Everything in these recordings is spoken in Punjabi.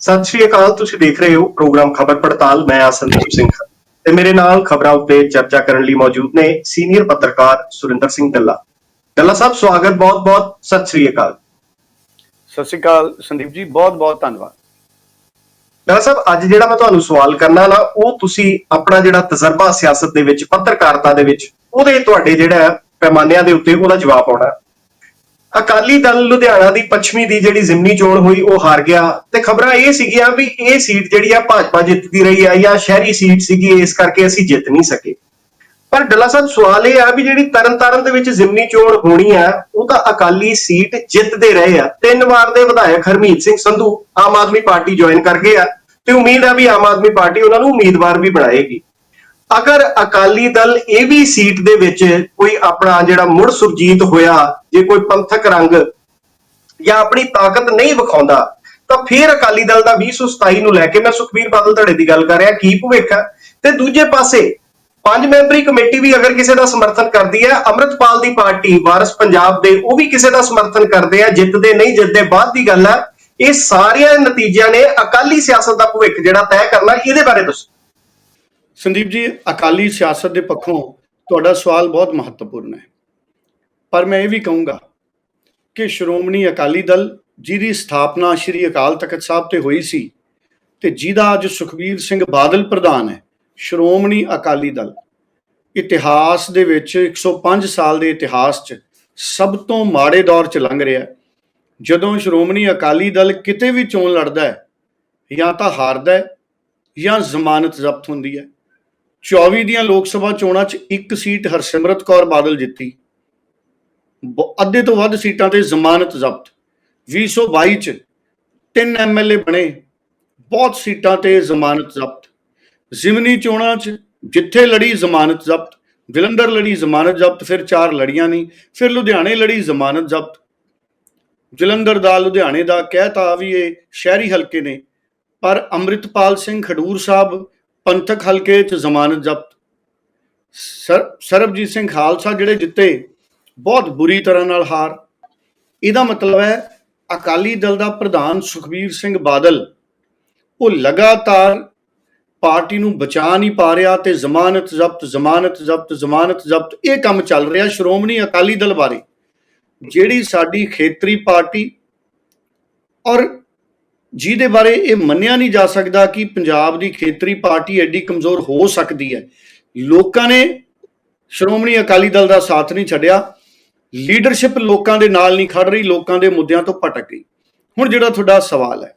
ਸਤਿ ਸ਼੍ਰੀ ਅਕਾਲ ਤੁਸੀਂ ਦੇਖ ਰਹੇ ਹੋ ਪ੍ਰੋਗਰਾਮ ਖਬਰ ਪੜਤਾਲ ਮੈਂ ਆ ਸੰਦੀਪ ਸਿੰਘ। ਤੇ ਮੇਰੇ ਨਾਲ ਖਬਰਾਂ ਉੱਤੇ ਚਰਚਾ ਕਰਨ ਲਈ ਮੌਜੂਦ ਨੇ ਸੀਨੀਅਰ ਪੱਤਰਕਾਰ ਸੁਰਿੰਦਰ ਸਿੰਘ ਦੱਲਾ ਦੱਲਾ ਸਾਹਿਬ ਸਵਾਗਤ ਬਹੁਤ-ਬਹੁਤ ਸਤਿ ਸ਼੍ਰੀ ਅਕਾਲ। ਸਤਿ ਸ਼੍ਰੀ ਅਕਾਲ ਸੰਦੀਪ ਜੀ ਬਹੁਤ ਬਹੁਤ ਧੰਨਵਾਦ। ਦੱਲਾ ਸਾਹਿਬ ਅੱਜ ਜਿਹੜਾ ਮੈਂ ਤੁਹਾਨੂੰ ਸਵਾਲ ਕਰਨਾ ਨਾ ਉਹ ਤੁਸੀਂ ਆਪਣਾ ਜਿਹੜਾ ਤਜਰਬਾ ਸਿਆਸਤ ਦੇ ਵਿੱਚ ਪੱਤਰਕਾਰਤਾ ਦੇ ਵਿੱਚ ਉਹਦੇ ਤੁਹਾਡੇ ਜਿਹੜਾ ਪੈਮਾਨਿਆਂ ਦੇ ਉੱਤੇ ਉਹਦਾ ਜਵਾਬ ਆਉਣਾ। ਅਕਾਲੀ ਦਲ ਲੁਧਿਆਣਾ ਦੀ ਪੱਛਮੀ ਦੀ ਜਿਹੜੀ ਜ਼ਿਮਨੀ ਚੋਣ ਹੋਈ, ਉਹ ਹਾਰ ਗਿਆ। ਤੇ ਖਬਰਾਂ ਇਹ ਸੀਗੀਆਂ ਵੀ ਇਹ ਸੀਟ ਜਿਹੜੀ ਆ ਭਾਜਪਾ ਜਿੱਤਦੀ ਰਹੀ ਆ ਜਾਂ ਸ਼ਹਿਰੀ ਸੀਟ ਸੀਗੀ, ਇਸ ਕਰਕੇ ਅਸੀਂ ਜਿੱਤ ਨਹੀਂ ਸਕੇ। ਪਰ ਡੱਲਾ ਸਾਹਿਬ, ਸਵਾਲ ਇਹ ਆ ਵੀ ਜਿਹੜੀ ਤਰਨਤਾਰਨ ਦੇ ਵਿੱਚ ਜ਼ਿਮਨੀ ਚੋਣ ਹੋਣੀ ਆ, ਉਹ ਤਾਂ ਅਕਾਲੀ ਸੀਟ ਜਿੱਤਦੇ ਰਹੇ ਆ। ਤਿੰਨ ਵਾਰ ਦੇ ਵਿਧਾਇਕ ਹਰਮੀਤ ਸਿੰਘ ਸੰਧੂ ਆਮ ਆਦਮੀ ਪਾਰਟੀ ਜੁਆਇਨ ਕਰ ਗਏ ਆ। ਤੇ ਉਮੀਦ ਆ ਵੀ ਆਮ ਆਦਮੀ ਪਾਰਟੀ ਉਹਨਾਂ ਨੂੰ ਉਮੀਦਵਾਰ ਵੀ ਬਣਾਏਗੀ। ਅਗਰ ਅਕਾਲੀ ਦਲ ਇਹ ਵੀ ਸੀਟ ਦੇ ਵਿੱਚ ਕੋਈ ਆਪਣਾ ਜਿਹੜਾ ਮੁੜ ਸੁਰਜੀਤ ਹੋਇਆ, ਜੇ ਕੋਈ ਪੰਥਕ ਰੰਗ ਜਾਂ ਆਪਣੀ ਤਾਕਤ ਨਹੀਂ ਵਿਖਾਉਂਦਾ, ਤਾਂ ਫਿਰ ਅਕਾਲੀ ਦਲ ਦਾ 2027 ਨੂੰ ਲੈ ਕੇ ਮੈਂ ਸੁਖਬੀਰ ਬਾਦਲ ਧੜੇ ਦੀ ਗੱਲ ਕਰ ਰਿਹਾ, ਕੀ ਭਵਿੱਖ ਹੈ? ਤੇ ਦੂਜੇ ਪਾਸੇ, ਪੰਜ ਮੈਂਬਰੀ ਕਮੇਟੀ ਵੀ ਅਗਰ ਕਿਸੇ ਦਾ ਸਮਰਥਨ ਕਰਦੀ ਹੈ, ਅੰਮ੍ਰਿਤਪਾਲ ਦੀ ਪਾਰਟੀ, ਵਾਰਸ ਪੰਜਾਬ ਦੇ, ਉਹ ਵੀ ਕਿਸੇ ਦਾ ਸਮਰਥਨ ਕਰਦੇ ਆ, ਜਿੱਤਦੇ ਨਹੀਂ, ਜਿੱਤਦੇ ਬਾਅਦ ਦੀ ਗੱਲ ਹੈ, ਇਹ ਸਾਰਿਆਂ ਨਤੀਜਿਆਂ ਨੇ ਅਕਾਲੀ ਸਿਆਸਤ ਦਾ ਭਵਿੱਖ ਜਿਹੜਾ ਤੈਅ ਕਰਨਾ, ਇਹਦੇ ਬਾਰੇ ਦੱਸੋ। ਸੰਦੀਪ ਜੀ, ਅਕਾਲੀ ਸਿਆਸਤ ਦੇ ਪੱਖੋਂ ਤੁਹਾਡਾ ਸਵਾਲ ਬਹੁਤ ਮਹੱਤਵਪੂਰਨ ਹੈ। ਪਰ ਮੈਂ ਇਹ ਵੀ ਕਹੂੰਗਾ ਕਿ ਸ਼੍ਰੋਮਣੀ ਅਕਾਲੀ ਦਲ, ਜਿਹਦੀ ਸਥਾਪਨਾ ਸ੍ਰੀ ਅਕਾਲ ਤਖਤ ਸਾਹਿਬ ਤੇ ਹੋਈ ਸੀ ਤੇ ਜਿਹਦਾ ਅੱਜ ਸੁਖਬੀਰ ਸਿੰਘ ਬਾਦਲ ਪ੍ਰਧਾਨ ਹੈ, ਸ਼੍ਰੋਮਣੀ ਅਕਾਲੀ ਦਲ। ਇਤਿਹਾਸ ਦੇ ਵਿੱਚ 105 ਸਾਲ ਦੇ ਇਤਿਹਾਸ 'ਚ ਸਭ ਤੋਂ ਮਾੜੇ ਦੌਰ 'ਚ ਲੰਘ ਰਿਹਾ ਹੈ। ਜਦੋਂ ਸ਼੍ਰੋਮਣੀ ਅਕਾਲੀ ਦਲ ਕਿਤੇ ਵੀ ਚੋਣ ਲੜਦਾ ਹੈ, ਜਾਂ ਤਾਂ ਹਾਰਦਾ ਹੈ, ਜਾਂ ਜ਼ਮਾਨਤ ਜ਼ਬਤ ਹੁੰਦੀ ਹੈ। 24 ਦੀਆਂ ਲੋਕ ਸਭਾ ਚੋਣਾਂ 'ਚ ਇੱਕ ਸੀਟ ਹਰਸਿਮਰਤ ਕੌਰ ਬਾਦਲ ਜਿੱਤੀ। ਬ- ਅੱਧੇ ਤੋਂ ਵੱਧ ਸੀਟਾਂ ਤੇ ਜ਼ਮਾਨਤ ਜ਼ਬਤ। 2022 'ਚ ਤਿੰਨ ਐਮਐਲਏ ਬਣੇ। ਬਹੁਤ ਸੀਟਾਂ ਤੇ ਜ਼ਮਾਨਤ ਜ਼ਬਤ। ਜ਼ਿਮਨੀ ਚੋਣਾਂ 'ਚ ਜਿੱਥੇ ਲੜੀ ਜ਼ਮਾਨਤ ਜ਼ਬਤ, ਜਲੰਧਰ ਲੜੀ ਜ਼ਮਾਨਤ ਜ਼ਬਤ, ਫਿਰ ਚਾਰ ਲੜੀਆਂ ਨਹੀਂ, ਫਿਰ ਲੁਧਿਆਣੇ ਲੜੀ ਜ਼ਮਾਨਤ ਜ਼ਬਤ। ਜਲੰਧਰ ਦਾ ਲੁਧਿਆਣੇ ਦਾ ਕਹਿਤਾ ਵੀ ਇਹ ਸ਼ਹਿਰੀ ਹਲਕੇ ਨੇ। ਪਰ ਅੰਮ੍ਰਿਤਪਾਲ ਸਿੰਘ ਖਡੂਰ ਸਾਹਿਬ ਪੰਥਕ ਹਲਕੇ ਚ ਜ਼ਮਾਨਤ ਜ਼ਬਤ। ਸਰ, ਸਰਬਜੀਤ ਸਿੰਘ ਖਾਲਸਾ ਜਿਹੜੇ ਜਿੱਤੇ, ਬਹੁਤ ਬੁਰੀ ਤਰ੍ਹਾਂ ਨਾਲ ਹਾਰ। ਇਹਦਾ ਮਤਲਬ ਹੈ, ਅਕਾਲੀ ਦਲ ਦਾ ਪ੍ਰਧਾਨ ਸੁਖਬੀਰ ਸਿੰਘ ਬਾਦਲ, ਉਹ ਲਗਾਤਾਰ ਪਾਰਟੀ ਨੂੰ ਬਚਾ ਨਹੀਂ ਪਾ ਰਿਹਾ ਤੇ ਜ਼ਮਾਨਤ ਜ਼ਬਤ ਜ਼ਮਾਨਤ ਜ਼ਬਤ ਜ਼ਮਾਨਤ ਜ਼ਬਤ, ਇਹ ਕੰਮ ਚੱਲ ਰਿਹਾ ਸ਼੍ਰੋਮਣੀ ਅਕਾਲੀ ਦਲ ਬਾਰੇ। ਜਿਹੜੀ ਸਾਡੀ ਖੇਤਰੀ ਪਾਰਟੀ ਔਰ ਜਿਹਦੇ ਬਾਰੇ ਇਹ ਮੰਨਿਆ ਨਹੀਂ ਜਾ ਸਕਦਾ ਕਿ ਪੰਜਾਬ ਦੀ ਖੇਤਰੀ ਪਾਰਟੀ ਐਡੀ ਕਮਜ਼ੋਰ ਹੋ ਸਕਦੀ ਹੈ। ਲੋਕਾਂ ਨੇ ਸ਼੍ਰੋਮਣੀ ਅਕਾਲੀ ਦਲ ਦਾ ਸਾਥ ਨਹੀਂ ਛੱਡਿਆ। ਲੀਡਰਸ਼ਿਪ ਲੋਕਾਂ ਦੇ ਨਾਲ ਨਹੀਂ ਖੜ ਰਹੀ, ਲੋਕਾਂ ਦੇ ਮੁੱਦਿਆਂ ਤੋਂ ਭਟਕ ਗਈ। ਹੁਣ ਜਿਹੜਾ ਤੁਹਾਡਾ ਸਵਾਲ ਹੈ,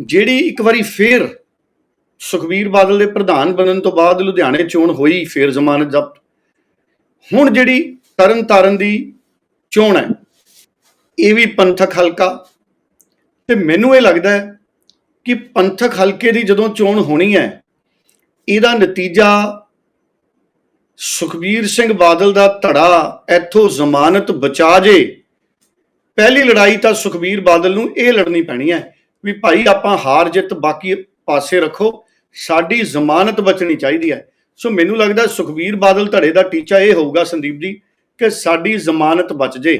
ਜਿਹੜੀ ਇੱਕ ਵਾਰੀ ਫੇਰ ਸੁਖਬੀਰ ਬਾਦਲ ਦੇ ਪ੍ਰਧਾਨ ਬਣਨ ਤੋਂ ਬਾਅਦ ਲੁਧਿਆਣੇ ਚੋਣ ਹੋਈ, ਫੇਰ ਜ਼ਮਾਨਤ ਜ਼ਬਤ। ਹੁਣ ਜਿਹੜੀ ਤਰਨ ਤਾਰਨ ਦੀ ਚੋਣ ਹੈ, ਇਹ ਵੀ ਪੰਥਕ ਹਲਕਾ ਤੇ ਮੈਨੂੰ ਇਹ ਲੱਗਦਾ ਹੈ ਕਿ ਪੰਥਕ ਹਲਕੇ ਦੀ ਜਦੋਂ ਚੋਣ ਹੋਣੀ ਹੈ, ਇਹਦਾ ਨਤੀਜਾ ਸੁਖਬੀਰ ਸਿੰਘ ਬਾਦਲ ਦਾ ਧੜਾ ਇੱਥੋਂ ਜ਼ਮਾਨਤ ਬਚਾ ਜੇ। ਪਹਿਲੀ ਲੜਾਈ ਤਾਂ ਸੁਖਬੀਰ ਬਾਦਲ ਨੂੰ ਇਹ ਲੜਨੀ ਪੈਣੀ ਹੈ ਵੀ ਭਾਈ ਆਪਾਂ ਹਾਰ ਜਿੱਤ ਬਾਕੀ ਪਾਸੇ ਰੱਖੋ, ਸਾਡੀ ਜ਼ਮਾਨਤ ਬਚਣੀ ਚਾਹੀਦੀ ਹੈ। ਸੋ ਮੈਨੂੰ ਲੱਗਦਾ ਸੁਖਬੀਰ ਬਾਦਲ ਧੜੇ ਦਾ ਟੀਚਾ ਇਹ ਹੋਊਗਾ ਸੰਦੀਪ ਜੀ ਕਿ ਸਾਡੀ ਜ਼ਮਾਨਤ ਬਚ ਜੇ।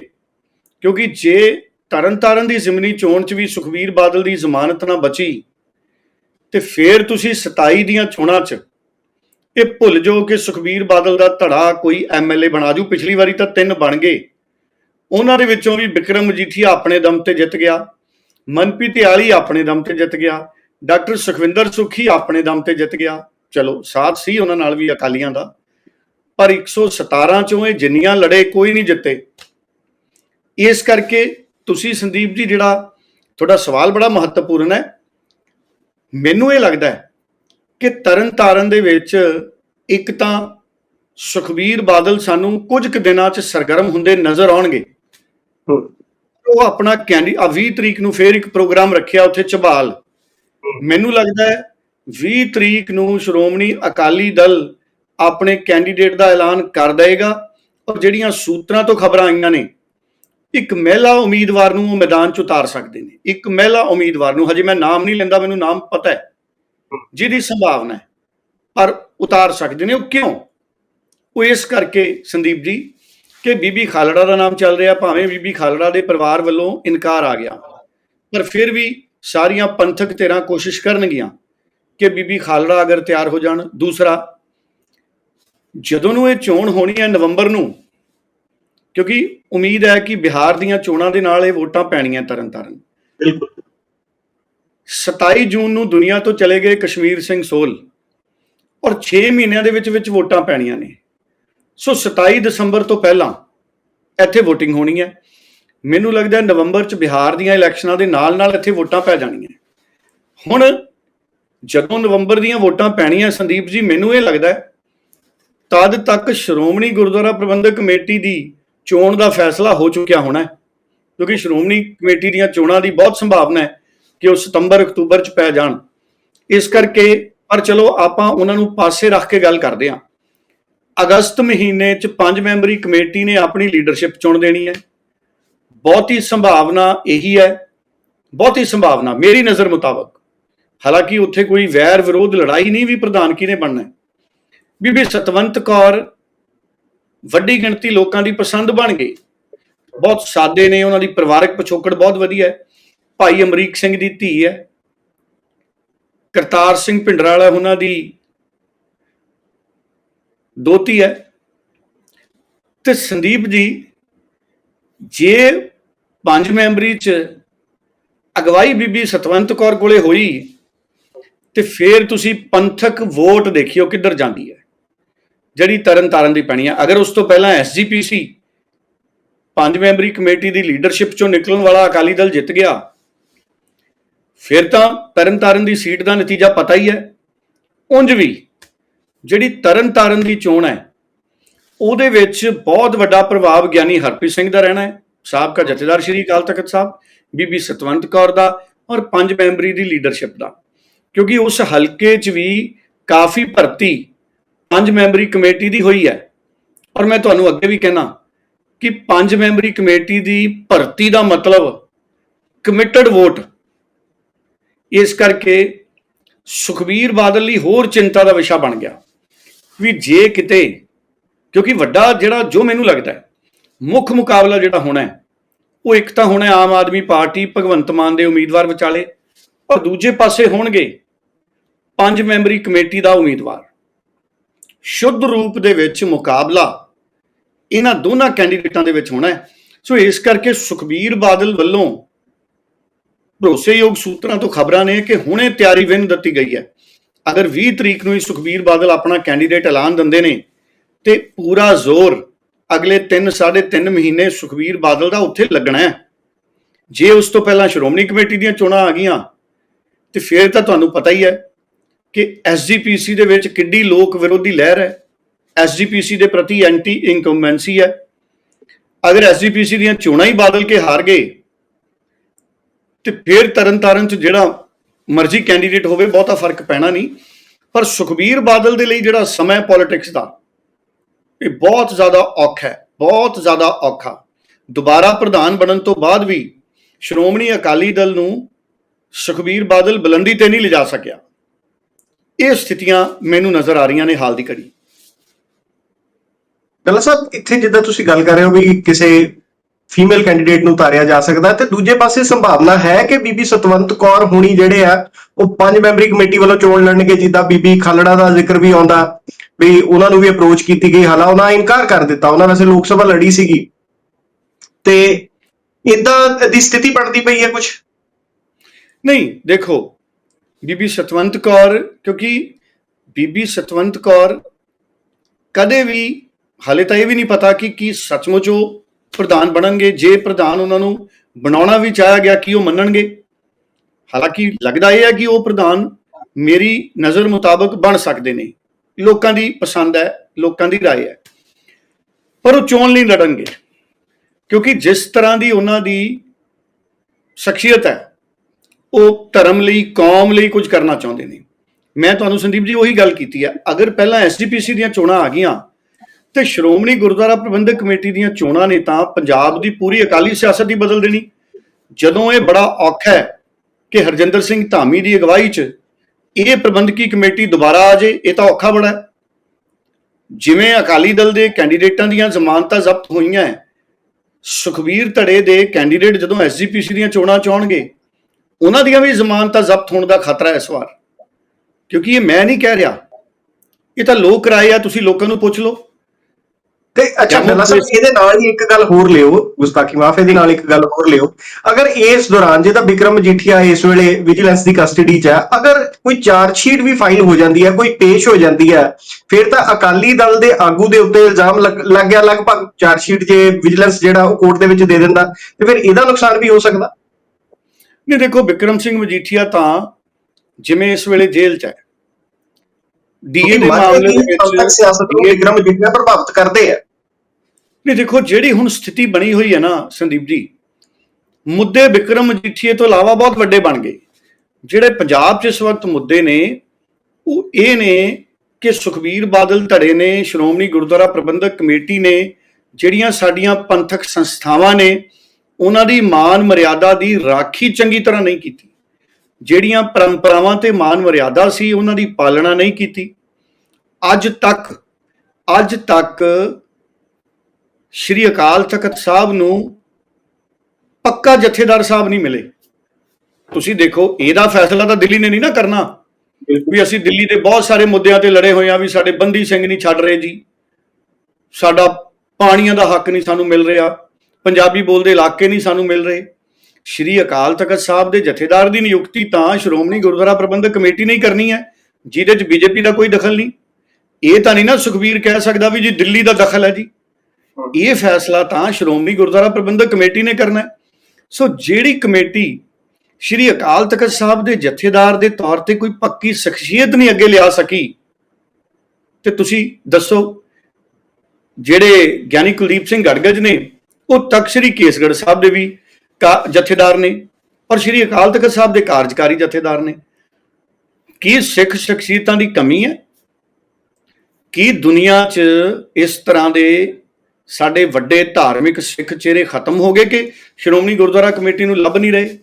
ਕਿਉਂਕਿ ਜੇ ਤਰਨਤਾਰਨ ਦੀ ਜ਼ਿਮਨੀ ਚੋਣ 'ਚ ਵੀ ਸੁਖਬੀਰ ਬਾਦਲ ਦੀ ਜ਼ਮਾਨਤ ਨਾ ਬਚੀ, ਤੇ ਫੇਰ ਤੁਸੀਂ 27 ਦੀਆਂ ਚੋਣਾਂ 'ਚ ਇਹ ਭੁੱਲ ਜਾਓ ਕਿ ਸੁਖਬੀਰ ਬਾਦਲ ਦਾ ਧੜਾ ਕੋਈ ਐਮਐਲਏ ਬਣਾ ਜੂ। ਪਿਛਲੀ ਵਾਰੀ ਤਾਂ ਤਿੰਨ ਬਣ ਗਏ। ਉਹਨਾਂ ਦੇ ਵਿੱਚੋਂ ਵੀ ਵਿਕਰਮ ਮਜੀਠੀਆ ਆਪਣੇ ਦਮ ਤੇ ਜਿੱਤ ਗਿਆ, ਮਨਪ੍ਰੀਤ ਆਲੀ ਆਪਣੇ ਦਮ ਤੇ ਜਿੱਤ ਗਿਆ, ਡਾਕਟਰ ਸੁਖਵਿੰਦਰ ਸੁਖੀ ਆਪਣੇ ਦਮ ਤੇ ਜਿੱਤ ਗਿਆ। ਚਲੋ, ਸਾਥ ਸੀ ਉਹਨਾਂ ਨਾਲ ਵੀ ਅਕਾਲੀਆਂ ਦਾ, ਪਰ 117 ਚੋਂ ਇਹ ਜਿੰਨੀਆਂ ਲੜੇ ਕੋਈ ਨਹੀਂ ਜਿੱਤੇ। ਇਸ ਕਰਕੇ ਤੁਸੀਂ ਸੰਦੀਪ ਜੀ ਜਿਹੜਾ ਤੁਹਾਡਾ ਸਵਾਲ ਬੜਾ ਮਹੱਤਵਪੂਰਨ ਹੈ। ਮੈਨੂੰ ਇਹ ਲੱਗਦਾ ਹੈ ਕਿ ਤਰਨ ਤਾਰਨ ਦੇ ਵਿੱਚ ਇੱਕ ਤਾਂ ਸੁਖਬੀਰ ਬਾਦਲ ਸਾਨੂੰ ਕੁਝ ਕੁ ਦਿਨਾਂ 'ਚ ਸਰਗਰਮ ਹੁੰਦੇ ਨਜ਼ਰ ਆਉਣਗੇ। ਉਹ ਆਪਣਾ ਕੈਂਡੀ ਆ 20 ਤਰੀਕ ਨੂੰ ਫੇਰ ਇੱਕ ਪ੍ਰੋਗਰਾਮ ਰੱਖਿਆ ਉੱਥੇ ਝਬਾਲ। ਮੈਨੂੰ ਲੱਗਦਾ ਹੈ 20 ਤਰੀਕ ਨੂੰ ਸ਼੍ਰੋਮਣੀ ਅਕਾਲੀ ਦਲ ਆਪਣੇ ਕੈਂਡੀਡੇਟ ਦਾ ਐਲਾਨ ਕਰ ਦੇਗਾ ਔਰ ਜਿਹੜੀਆਂ ਸੂਤਰਾਂ ਤੋਂ ਖਬਰਾਂ ਆਈਆਂ ਨੇ ਇੱਕ ਮਹਿਲਾ ਉਮੀਦਵਾਰ ਨੂੰ ਉਹ ਮੈਦਾਨ 'ਚ ਉਤਾਰ ਸਕਦੇ ਨੇ। ਇੱਕ ਮਹਿਲਾ ਉਮੀਦਵਾਰ ਨੂੰ, ਹਜੇ ਮੈਂ ਨਾਮ ਨਹੀਂ ਲੈਂਦਾ, ਮੈਨੂੰ ਨਾਮ ਪਤਾ ਹੈ। ਜਿਹਦੀ ਸੰਭਾਵਨਾ ਹੈ। ਪਰ ਉਤਾਰ ਸਕਦੇ ਨੇ। ਉਹ ਕਿਉਂ? ਉਹ ਇਸ ਕਰਕੇ, ਸੰਦੀਪ ਜੀ, ਕਿ ਬੀਬੀ ਖਾਲੜਾ ਦਾ ਨਾਮ ਚੱਲ ਰਿਹਾ, ਭਾਵੇਂ ਬੀਬੀ ਖਾਲੜਾ ਦੇ ਪਰਿਵਾਰ ਵੱਲੋਂ ਇਨਕਾਰ ਆ ਗਿਆ। ਪਰ ਫਿਰ ਵੀ ਸਾਰੀਆਂ ਪੰਥਕ ਧਿਰਾਂ ਕੋਸ਼ਿਸ਼ ਕਰਨਗੀਆਂ ਕਿ ਬੀਬੀ ਖਾਲੜਾ ਅਗਰ ਤਿਆਰ ਹੋ ਜਾਣ। ਦੂਸਰਾ, ਜਦੋਂ ਨੂੰ ਇਹ ਚੋਣ ਹੋਣੀ ਹੈ ਨਵੰਬਰ ਨੂੰ ਕਿਉਂਕਿ ਉਮੀਦ ਹੈ ਕਿ ਬਿਹਾਰ ਦੀਆਂ ਚੋਣਾਂ ਦੇ ਨਾਲ ਇਹ ਵੋਟਾਂ ਪੈਣੀਆਂ ਤਰਨਤਾਰਨ। ਬਿਲਕੁਲ। 27 ਜੂਨ ਨੂੰ ਦੁਨੀਆ ਤੋਂ ਚਲੇ ਗਏ ਕਸ਼ਮੀਰ ਸਿੰਘ ਸੋਲ ਔਰ 6 ਮਹੀਨਿਆਂ ਦੇ ਵਿੱਚ ਵਿੱਚ ਵੋਟਾਂ ਪੈਣੀਆਂ ਨੇ। ਸੋ 27 ਦਸੰਬਰ ਤੋਂ ਪਹਿਲਾਂ ਇੱਥੇ VOTING ਹੋਣੀ ਹੈ। ਮੈਨੂੰ ਲੱਗਦਾ ਨਵੰਬਰ ਚ ਬਿਹਾਰ ਦੀਆਂ ਇਲੈਕਸ਼ਨਾਂ ਦੇ ਨਾਲ ਨਾਲ ਇੱਥੇ ਵੋਟਾਂ ਪੈ ਜਾਣੀਆਂ। ਹੁਣ ਜਦੋਂ ਨਵੰਬਰ ਦੀਆਂ ਵੋਟਾਂ ਪੈਣੀਆਂ ਸੰਦੀਪ ਜੀ ਮੈਨੂੰ ਇਹ ਲੱਗਦਾ ਤਦ ਤੱਕ ਸ਼੍ਰੋਮਣੀ ਗੁਰਦੁਆਰਾ ਪ੍ਰਬੰਧਕ ਕਮੇਟੀ ਦੀ ਚੋਣ ਦਾ ਫੈਸਲਾ ਹੋ ਚੁੱਕਿਆ ਹੋਣਾ ਹੈ। ਕਿਉਂਕਿ ਸ਼੍ਰੋਮਣੀ ਕਮੇਟੀ ਦੀਆਂ ਚੋਣਾਂ ਦੀ ਬਹੁਤ ਸੰਭਾਵਨਾ ਹੈ ਕਿ ਉਹ ਸਤੰਬਰ, ਅਕਤੂਬਰ ਚ ਪੈ ਜਾਣ। ਇਸ ਕਰਕੇ, ਪਰ ਚਲੋ ਆਪਾਂ ਉਹਨਾਂ ਨੂੰ ਪਾਸੇ ਰੱਖ ਕੇ ਗੱਲ ਕਰਦੇ ਹਾਂ। ਅਗਸਤ ਮਹੀਨੇ ਚ ਪੰਜ ਮੈਂਬਰੀ ਕਮੇਟੀ ਨੇ ਆਪਣੀ ਲੀਡਰਸ਼ਿਪ ਚੁਣ ਦੇਣੀ ਹੈ। ਬਹੁਤੀ ਸੰਭਾਵਨਾ ਇਹੀ ਹੈ। ਬਹੁਤੀ ਸੰਭਾਵਨਾ, ਮੇਰੀ ਨਜ਼ਰ ਮੁਤਾਬਕ। ਹਾਲਾਂਕਿ ਉੱਥੇ ਕੋਈ ਵੈਰ ਵਿਰੋਧ ਲੜਾਈ ਨਹੀਂ ਵੀ ਪ੍ਰਧਾਨ ਕੀ ਨੇ ਬਣਨਾ ਬੀਬੀ ਸਤਵੰਤ ਕੌਰ ਵੱਡੀ ਗਿਣਤੀ ਲੋਕਾਂ ਦੀ ਪਸੰਦ ਬਣ ਗਈ। ਬਹੁਤ ਸਾਦੇ ਨੇ ਉਹਨਾਂ ਦੀ ਪਰਿਵਾਰਕ ਪਿਛੋਕੜ, ਬਹੁਤ ਵਧੀਆ ਹੈ। ਭਾਈ ਅਮਰੀਕ ਸਿੰਘ ਦੀ ਧੀ ਹੈ। ਕਰਤਾਰ ਸਿੰਘ ਭਿੰਡਰਾ ਉਹਨਾਂ ਦੀ ਦੋਤੀ ਹੈ। ਤੇ ਸੰਦੀਪ ਜੀ, ਜੇ ਪੰਜ ਮੈਂਬਰੀ ਚ ਅਗਵਾਈ ਬੀਬੀ ਸਤਵੰਤ ਕੌਰ ਕੋਲੇ ਹੋਈ, ਤੇ ਫਿਰ ਤੁਸੀਂ ਪੰਥਕ ਵੋਟ ਦੇਖਿਓ ਕਿੱਧਰ ਜਾਂਦੀ ਹੈ। ਜਿਹੜੀ ਤਰਨ ਤਾਰਨ ਦੀ ਪੈਣੀ ਹੈ ਅਗਰ ਉਸ ਤੋਂ ਪਹਿਲਾਂ ਐਸਜੀਪੀਸੀ ਪੰਜ ਮੈਂਬਰੀ ਕਮੇਟੀ ਦੀ ਲੀਡਰਸ਼ਿਪ ਚੋਂ ਨਿਕਲਣ ਵਾਲਾ ਅਕਾਲੀ ਦਲ ਜਿੱਤ ਗਿਆ, ਫਿਰ ਤਾਂ ਤਰਨ ਤਾਰਨ ਦੀ ਸੀਟ ਦਾ ਨਤੀਜਾ ਪਤਾ ਹੀ ਹੈ। ਉਂਝ ਵੀ ਜਿਹੜੀ ਤਰਨ ਤਾਰਨ ਦੀ ਚੋਣ ਹੈ, ਉਹਦੇ ਵਿੱਚ ਬਹੁਤ ਵੱਡਾ ਪ੍ਰਭਾਵ ਗਿਆਨੀ ਹਰਪ੍ਰੀਤ ਸਿੰਘ ਦਾ ਰਹਿਣਾ ਹੈ। ਸਾਬਕਾ ਜਥੇਦਾਰ ਸ਼੍ਰੀ ਅਕਾਲ ਤਖਤ ਸਾਹਿਬ, ਬੀਬੀ ਸਤਵੰਤ ਕੌਰ ਦਾ ਔਰ ਪੰਜ ਮੈਂਬਰੀ ਦੀ ਲੀਡਰਸ਼ਿਪ ਦਾ। ਕਿਉਂਕਿ ਉਸ ਹਲਕੇ 'ਚ ਵੀ ਕਾਫੀ ਭਰਤੀ ਪੰਜ ਮੈਂਬਰੀ ਕਮੇਟੀ ਦੀ ਹੋਈ ਹੈ। ਔਰ ਮੈਂ ਤੁਹਾਨੂੰ ਅੱਗੇ ਵੀ ਕਹਿਣਾ ਕਿ ਪੰਜ ਮੈਂਬਰੀ ਕਮੇਟੀ ਦੀ ਭਰਤੀ ਦਾ ਮਤਲਬ ਕਮਿਟਡ ਵੋਟ ਇਸ ਕਰਕੇ ਸੁਖਬੀਰ ਬਾਦਲ ਲਈ ਹੋਰ ਚਿੰਤਾ ਦਾ ਵਿਸ਼ਾ ਬਣ ਗਿਆ ਵੀ ਜੇ ਕਿਤੇ, ਕਿਉਂਕਿ ਵੱਡਾ ਜਿਹੜਾ ਜੋ ਮੈਨੂੰ ਲੱਗਦਾ ਹੈ, ਮੁੱਖ ਮੁਕਾਬਲਾ ਜਿਹੜਾ ਹੋਣਾ ਹੈ, ਉਹ ਇੱਕ ਤਾਂ ਹੋਣਾ ਆਮ ਆਦਮੀ ਪਾਰਟੀ ਭਗਵੰਤ ਮਾਨ ਦੇ ਉਮੀਦਵਾਰ ਵਿਚਾਲੇ, ਔਰ ਦੂਜੇ ਪਾਸੇ ਹੋਣਗੇ ਪੰਜ ਮੈਂਬਰੀ ਕਮੇਟੀ ਦਾ ਉਮੀਦਵਾਰ। ਸ਼ੁੱਧ ਰੂਪ ਦੇ ਵਿੱਚ ਮੁਕਾਬਲਾ ਇਹਨਾਂ ਦੋਨਾਂ ਕੈਂਡੀਡੇਟਾਂ ਦੇ ਵਿੱਚ ਹੋਣਾ ਹੈ। ਸੋ ਇਸ ਕਰਕੇ ਸੁਖਬੀਰ ਬਾਦਲ ਵੱਲੋਂ ਭਰੋਸੇਯੋਗ ਸੂਤਰਾਂ ਤੋਂ ਖਬਰਾਂ ਨੇ ਕਿ ਹੁਣੇ ਤਿਆਰੀ ਵਿੰਨ ਦਿੱਤੀ ਗਈ ਹੈ। ਅਗਰ 20 ਤਰੀਕ ਨੂੰ ਹੀ ਸੁਖਬੀਰ ਬਾਦਲ ਆਪਣਾ ਕੈਂਡੀਡੇਟ ਐਲਾਨ ਦਿੰਦੇ ਨੇ ਤੇ ਪੂਰਾ ਜ਼ੋਰ ਅਗਲੇ 3 3.5 ਮਹੀਨੇ ਸੁਖਬੀਰ ਬਾਦਲ ਦਾ ਉੱਥੇ ਲੱਗਣਾ ਹੈ। ਜੇ ਉਸ ਤੋਂ ਪਹਿਲਾਂ ਸ਼੍ਰੋਮਣੀ ਕਮੇਟੀ ਦੀਆਂ ਚੋਣਾਂ ਆ ਗਈਆਂ, ਤੇ ਫਿਰ ਤਾਂ ਤੁਹਾਨੂੰ ਪਤਾ ਹੀ ਹੈ ਕਿ ਐਸਜੀਪੀਸੀ ਦੇ ਵਿੱਚ ਕਿੱਡੀ ਲੋਕ ਵਿਰੋਧੀ ਲਹਿਰ ਹੈ? ਐਸਜੀਪੀਸੀ ਦੇ ਪ੍ਰਤੀ ਐਂਟੀ ਇਨਕੰਬੈਂਸੀ ਹੈ। ਅਗਰ ਐਸਜੀਪੀਸੀ ਦੀਆਂ ਚੋਣਾਂ ਹੀ ਬਾਦਲ ਕੇ ਹਾਰ ਗਏ, ਤੇ ਫਿਰ ਤਰਨਤਾਰਨ ਚ ਜਿਹੜਾ ਮਰਜ਼ੀ ਕੈਂਡੀਡੇਟ ਹੋਵੇ, ਬਹੁਤਾ ਫ਼ਰਕ ਪੈਣਾ ਨਹੀਂ। ਪਰ ਸੁਖਬੀਰ ਬਾਦਲ ਦੇ ਲਈ ਜਿਹੜਾ ਸਮਾਂ ਪੋਲਿਟਿਕਸ ਦਾ, ਇਹ ਬਹੁਤ ਜ਼ਿਆਦਾ ਔਖਾ ਹੈ, ਬਹੁਤ ਜ਼ਿਆਦਾ ਔਖਾ। ਦੁਬਾਰਾ ਪ੍ਰਧਾਨ ਬਣਨ ਤੋਂ ਬਾਅਦ ਵੀ ਸ਼੍ਰੋਮਣੀ ਅਕਾਲੀ ਦਲ ਨੂੰ ਸੁਖਬੀਰ ਬਾਦਲ ਬੁਲੰਦੀ ਤੇ ਨਹੀਂ ਲਿਜਾ ਸਕਿਆ। ਇਹ ਸਥਿਤੀਆਂ ਮੈਨੂੰ ਨਜ਼ਰ ਆ ਰਹੀਆਂ ਨੇ ਹਾਲ ਦੀ ਘੜੀ। ਪਹਿਲਾ ਸਾਹਿਬ ਇੱਥੇ ਜਿੱਦਾਂ ਤੁਸੀਂ ਗੱਲ ਕਰ ਰਹੇ ਹੋ ਵੀ ਕਿਸੇ ਫੀਮੇਲ ਕੈਂਡੀਡੇਟ ਨੂੰ ਉਤਾਰਿਆ ਜਾ ਸਕਦਾ ਤੇ ਦੂਜੇ ਪਾਸੇ ਸੰਭਾਵਨਾ ਹੈ ਕਿ ਬੀਬੀ ਸਤਵੰਤ ਕੌਰ ਹੁਣੀ ਜਿਹੜੇ ਆ ਉਹ ਪੰਜ ਮੈਂਬਰੀ ਕਮੇਟੀ ਵੱਲੋਂ ਚੋਣ ਲੜਨਗੇ ਜਿੱਦਾਂ ਬੀਬੀ ਖਾਲੜਾ ਦਾ ਜ਼ਿਕਰ ਵੀ ਆਉਂਦਾ ਵੀ ਉਹਨਾਂ ਨੂੰ ਵੀ ਅਪਰੋਚ ਕੀਤੀ ਗਈ। ਹਾਲਾ ਉਹਨਾਂ ਇਨਕਾਰ ਕਰ ਦਿੱਤਾ। ਉਹਨਾਂ ਵੈਸੇ ਲੋਕ ਸਭਾ ਲੜੀ ਸੀਗੀ। ਤੇ ਇਦਾਂ ਦੀ ਸਥਿਤੀ ਬਣਦੀ ਪਈ ਹੈ ਕੁਝ ਨਹੀਂ ਦੇਖੋ ਬੀਬੀ ਸਤਵੰਤ ਕੌਰ ਕਿਉਂਕਿ ਬੀਬੀ ਸਤਵੰਤ ਕੌਰ ਕਦੇ ਵੀ ਹਾਲੇ ਤਾਂ ਇਹ ਵੀ ਨਹੀਂ ਪਤਾ ਕਿ ਕੀ ਸੱਚਮੁੱਚ ਉਹ ਪ੍ਰਧਾਨ ਬਣਨਗੇ ਜੇ ਪ੍ਰਧਾਨ ਉਹਨਾਂ ਨੂੰ ਬਣਾਉਣਾ ਵੀ ਚਾਹਿਆ ਗਿਆ ਕਿ ਉਹ ਮੰਨਣਗੇ ਹਾਲਾਂਕਿ ਲੱਗਦਾ ਇਹ ਹੈ ਕਿ ਉਹ ਪ੍ਰਧਾਨ ਮੇਰੀ ਨਜ਼ਰ ਮੁਤਾਬਕ ਬਣ ਸਕਦੇ ਨੇ ਲੋਕਾਂ ਦੀ ਪਸੰਦ ਹੈ ਲੋਕਾਂ ਦੀ رائے ਹੈ ਪਰ ਉਹ ਚੋਣ ਨਹੀਂ ਲੜਨਗੇ ਕਿਉਂਕਿ ਜਿਸ ਤਰ੍ਹਾਂ ਦੀ ਉਹਨਾਂ ਦੀ ਸ਼ਖਸੀਅਤ ਹੈ ਉਹ ਧਰਮ ਲਈ, ਕੌਮ ਲਈ ਕੁਝ ਕਰਨਾ ਚਾਹੁੰਦੇ ਨੇ। ਮੈਂ ਤੁਹਾਨੂੰ ਸੰਦੀਪ ਜੀ ਉਹੀ ਗੱਲ ਕੀਤੀ ਹੈ ਅਗਰ ਪਹਿਲਾਂ ਐਸਜੀਪੀਸੀ ਦੀਆਂ ਚੋਣਾਂ ਆ ਗਈਆਂ ਤੇ ਸ਼੍ਰੋਮਣੀ ਗੁਰਦੁਆਰਾ ਪ੍ਰਬੰਧਕ ਕਮੇਟੀ ਦੀਆਂ ਚੋਣਾਂ ਨੇ ਤਾਂ ਪੰਜਾਬ ਦੀ ਪੂਰੀ ਅਕਾਲੀ ਸਿਆਸਤ ਹੀ ਬਦਲ ਦੇਣੀ। ਜਦੋਂ ਇਹ ਬੜਾ ਔਖਾ ਹੈ ਕਿ ਹਰਜਿੰਦਰ ਸਿੰਘ ਧਾਮੀ ਦੀ ਅਗਵਾਈ 'ਚ ਇਹ ਪ੍ਰਬੰਧਕੀ ਕਮੇਟੀ ਦੁਬਾਰਾ ਆ ਜੇ, ਇਹ ਤਾਂ ਔਖਾ ਬੜਾ ਜਿਵੇਂ ਅਕਾਲੀ ਦਲ ਦੇ ਕੈਂਡੀਡੇਟਾਂ ਦੀਆਂ ਜ਼ਮਾਨਤਾਂ ਜ਼ਬਤ ਹੋਈਆਂ ਹੈ, ਸੁਖਬੀਰ ਧੜੇ ਦੇ ਕੈਂਡੀਡੇਟ ਜਦੋਂ ਐਸਜੀਪੀਸੀ ਦੀਆਂ ਚੋਣਾਂ ਚਾਹਣਗੇ ਉਹਨਾਂ ਦੀਆਂ ਵੀ ਜ਼ਮਾਨਤਾਂ ਜ਼ਬਤ ਹੋਣ ਦਾ ਖਤਰਾ ਹੈ ਇਸ ਵਾਰ। ਕਿਉਂਕਿ ਇਹ ਮੈਂ ਨਹੀਂ ਕਹਿ ਰਿਹਾ। ਇਹ ਤਾਂ ਲੋਕ ਰਾਏ ਆ ਤੁਸੀਂ ਲੋਕਾਂ ਨੂੰ ਪੁੱਛ ਲਓ। ਤੇ ਅੱਛਾ ਡੱਲਾ ਸਾਹਿਬ ਇਹਦੇ ਨਾਲ ਹੀ ਇੱਕ ਗੱਲ ਹੋਰ ਲਿਓ ਗੁਸਤਾਖੀ ਮਾਫੀ ਦੇ ਨਾਲ ਇੱਕ ਗੱਲ ਹੋਰ ਲਿਓ। ਅਗਰ ਇਸ ਦੌਰਾਨ ਜੇ ਤਾਂ ਵਿਕਰਮ ਮਜੀਠੀਆ ਇਸ ਵੇਲੇ ਵਿਜੀਲੈਂਸ ਦੀ ਕਸਟਡੀ 'ਚ ਹੈ ਅਗਰ ਕੋਈ ਚਾਰਜ ਸ਼ੀਟ ਵੀ ਫਾਈਲ ਹੋ ਜਾਂਦੀ ਹੈ ਕੋਈ ਪੇਸ਼ ਹੋ ਜਾਂਦੀ ਹੈ ਫਿਰ ਤਾਂ ਅਕਾਲੀ ਦਲ ਦੇ ਆਗੂ ਦੇ ਉੱਤੇ ਇਲਜ਼ਾਮ ਲੱਗ ਲੱਗ ਗਿਆ ਲਗਭਗ ਚਾਰਜ ਸ਼ੀਟ ਜੇ ਵਿਜੀਲੈਂਸ ਜਿਹੜਾ ਉਹ ਕੋਰਟ ਦੇ ਵਿੱਚ ਦੇ ਦਿੰਦਾ ਤੇ ਫਿਰ ਇਹਦਾ ਨੁਕਸਾਨ ਵੀ ਹੋ ਸਕਦਾ। ਨਹੀਂ ਦੇਖੋ ਵਿਕਰਮ ਸਿੰਘ ਮਜੀਠੀਆ ਤਾਂ ਜਿਵੇਂ ਇਸ ਵੇਲੇ ਜੇਲ੍ਹ 'ਚ ਹੈ। ਡੀਏ ਦੇ ਮਾਮਲੇ ਦੇ ਵਿੱਚ ਸਿਆਸਤ ਨੂੰ ਵਿਕਰਮ ਮਜੀਠੀਆ ਪ੍ਰਭਾਵਿਤ ਕਰਦੇ ਆ? ਨਹੀਂ ਦੇਖੋ ਜਿਹੜੀ ਹੁਣ ਸਥਿਤੀ ਬਣੀ ਹੋਈ ਹੈ ਨਾ ਸੰਦੀਪ ਜੀ ਮੁੱਦੇ ਵਿਕਰਮ ਮਜੀਠੀਏ ਤੋਂ ਇਲਾਵਾ ਬਹੁਤ ਵੱਡੇ ਬਣ ਗਏ। ਜਿਹੜੇ ਪੰਜਾਬ 'ਚ ਇਸ ਵਕਤ ਮੁੱਦੇ ਨੇ ਉਹ ਇਹ ਨੇ ਕਿ ਸੁਖਬੀਰ ਬਾਦਲ ਧੜੇ ਨੇ ਸ਼੍ਰੋਮਣੀ ਗੁਰਦੁਆਰਾ ਪ੍ਰਬੰਧਕ ਕਮੇਟੀ ਨੇ ਜਿਹੜੀਆਂ ਸਾਡੀਆਂ ਪੰਥਕ ਸੰਸਥਾਵਾਂ ਨੇ ਉਹਨਾਂ ਦੀ ਮਾਨ ਮਰਿਆਦਾ ਦੀ ਰਾਖੀ ਚੰਗੀ ਤਰ੍ਹਾਂ ਨਹੀਂ ਕੀਤੀ। ਜਿਹੜੀਆਂ ਪਰੰਪਰਾਵਾਂ ਤੇ ਮਾਨ ਮਰਿਆਦਾ ਸੀ ਉਹਨਾਂ ਦੀ ਪਾਲਣਾ ਨਹੀਂ ਕੀਤੀ। ਅੱਜ ਤੱਕ ਅੱਜ ਤੱਕ ਸ਼੍ਰੀ ਅਕਾਲ ਤਖਤ ਸਾਹਿਬ ਨੂੰ ਪੱਕਾ ਜਥੇਦਾਰ ਸਾਹਿਬ ਨਹੀਂ ਮਿਲੇ। ਤੁਸੀਂ ਦੇਖੋ ਇਹਦਾ ਫੈਸਲਾ ਤਾਂ ਦਿੱਲੀ ਨੇ ਨਹੀਂ ਨਾ ਕਰਨਾ। ਵੀ ਅਸੀਂ ਦਿੱਲੀ ਦੇ ਬਹੁਤ ਸਾਰੇ ਮੁੱਦਿਆਂ ਤੇ ਲੜੇ ਹੋਏ ਆ ਵੀ ਸਾਡੇ ਬੰਦੀ ਸਿੰਘ ਨਹੀਂ ਛੱਡ ਰਹੇ ਜੀ। ਸਾਡਾ ਪਾਣੀਆਂ ਦਾ ਹੱਕ ਨਹੀਂ ਸਾਨੂੰ ਮਿਲ ਰਿਹਾ। ਪੰਜਾਬੀ ਬੋਲਦੇ ਇਲਾਕੇ ਨਹੀਂ ਸਾਨੂੰ ਮਿਲ ਰਹੇ। ਸ਼੍ਰੀ ਅਕਾਲ ਤਖਤ ਸਾਹਿਬ ਦੇ ਜਥੇਦਾਰ ਦੀ ਨਿਯੁਕਤੀ ਤਾਂ ਸ਼੍ਰੋਮਣੀ ਗੁਰਦੁਆਰਾ ਪ੍ਰਬੰਧਕ ਕਮੇਟੀ ਨਹੀਂ ਕਰਨੀ ਹੈ, ਜਿਹਦੇ 'ਚ ਬੀਜੇਪੀ ਦਾ ਕੋਈ ਦਖਲ ਨਹੀਂ। ਇਹ ਤਾਂ ਨਹੀਂ ਨਾ ਸੁਖਬੀਰ ਕਹਿ ਸਕਦਾ ਵੀ ਜੀ ਦਿੱਲੀ ਦਾ ਦਖਲ ਹੈ ਜੀ। ਇਹ ਫੈਸਲਾ ਤਾਂ ਸ਼੍ਰੋਮਣੀ ਗੁਰਦੁਆਰਾ ਪ੍ਰਬੰਧਕ ਕਮੇਟੀ ਨੇ ਕਰਨਾ ਸੋ ਜਿਹੜੀ ਕਮੇਟੀ ਸ਼੍ਰੀ ਅਕਾਲ ਤਖਤ ਸਾਹਿਬ ਦੇ ਜਥੇਦਾਰ ਦੇ ਤੌਰ ਤੇ ਕੋਈ ਪੱਕੀ ਸ਼ਖਸੀਅਤ ਨਹੀਂ ਅੱਗੇ ਲਿਆ ਸਕੀ, ਤੇ ਤੁਸੀਂ ਦੱਸੋ, ਜਿਹੜੇ ਗਿਆਨੀ ਕੁਲਦੀਪ ਸਿੰਘ ਗੜਗੜ ਨੇ ਉਹ ਤਖਤ ਸ੍ਰੀ ਕੇਸਗੜ੍ਹ ਸਾਹਿਬ ਦੇ ਵੀ ਕਾ- ਜਥੇਦਾਰ ਨੇ ਔਰ ਸ਼੍ਰੀ ਅਕਾਲ ਤਖਤ ਸਾਹਿਬ ਦੇ ਕਾਰਜਕਾਰੀ ਜਥੇਦਾਰ ਨੇ। ਕੀ ਸਿੱਖ ਸ਼ਖਸੀਅਤਾਂ ਦੀ ਕਮੀ ਹੈ? ਕੀ ਦੁਨੀਆ 'ਚ ਇਸ ਤਰ੍ਹਾਂ ਦੇ ਸਾਡੇ ਵੱਡੇ ਧਾਰਮਿਕ ਸਿੱਖ ਚਿਹਰੇ ਖਤਮ ਹੋ ਗਏ ਕਿ ਸ਼੍ਰੋਮਣੀ ਗੁਰਦੁਆਰਾ ਕਮੇਟੀ ਨੂੰ ਲੱਭ ਨਹੀਂ ਰਹੇ?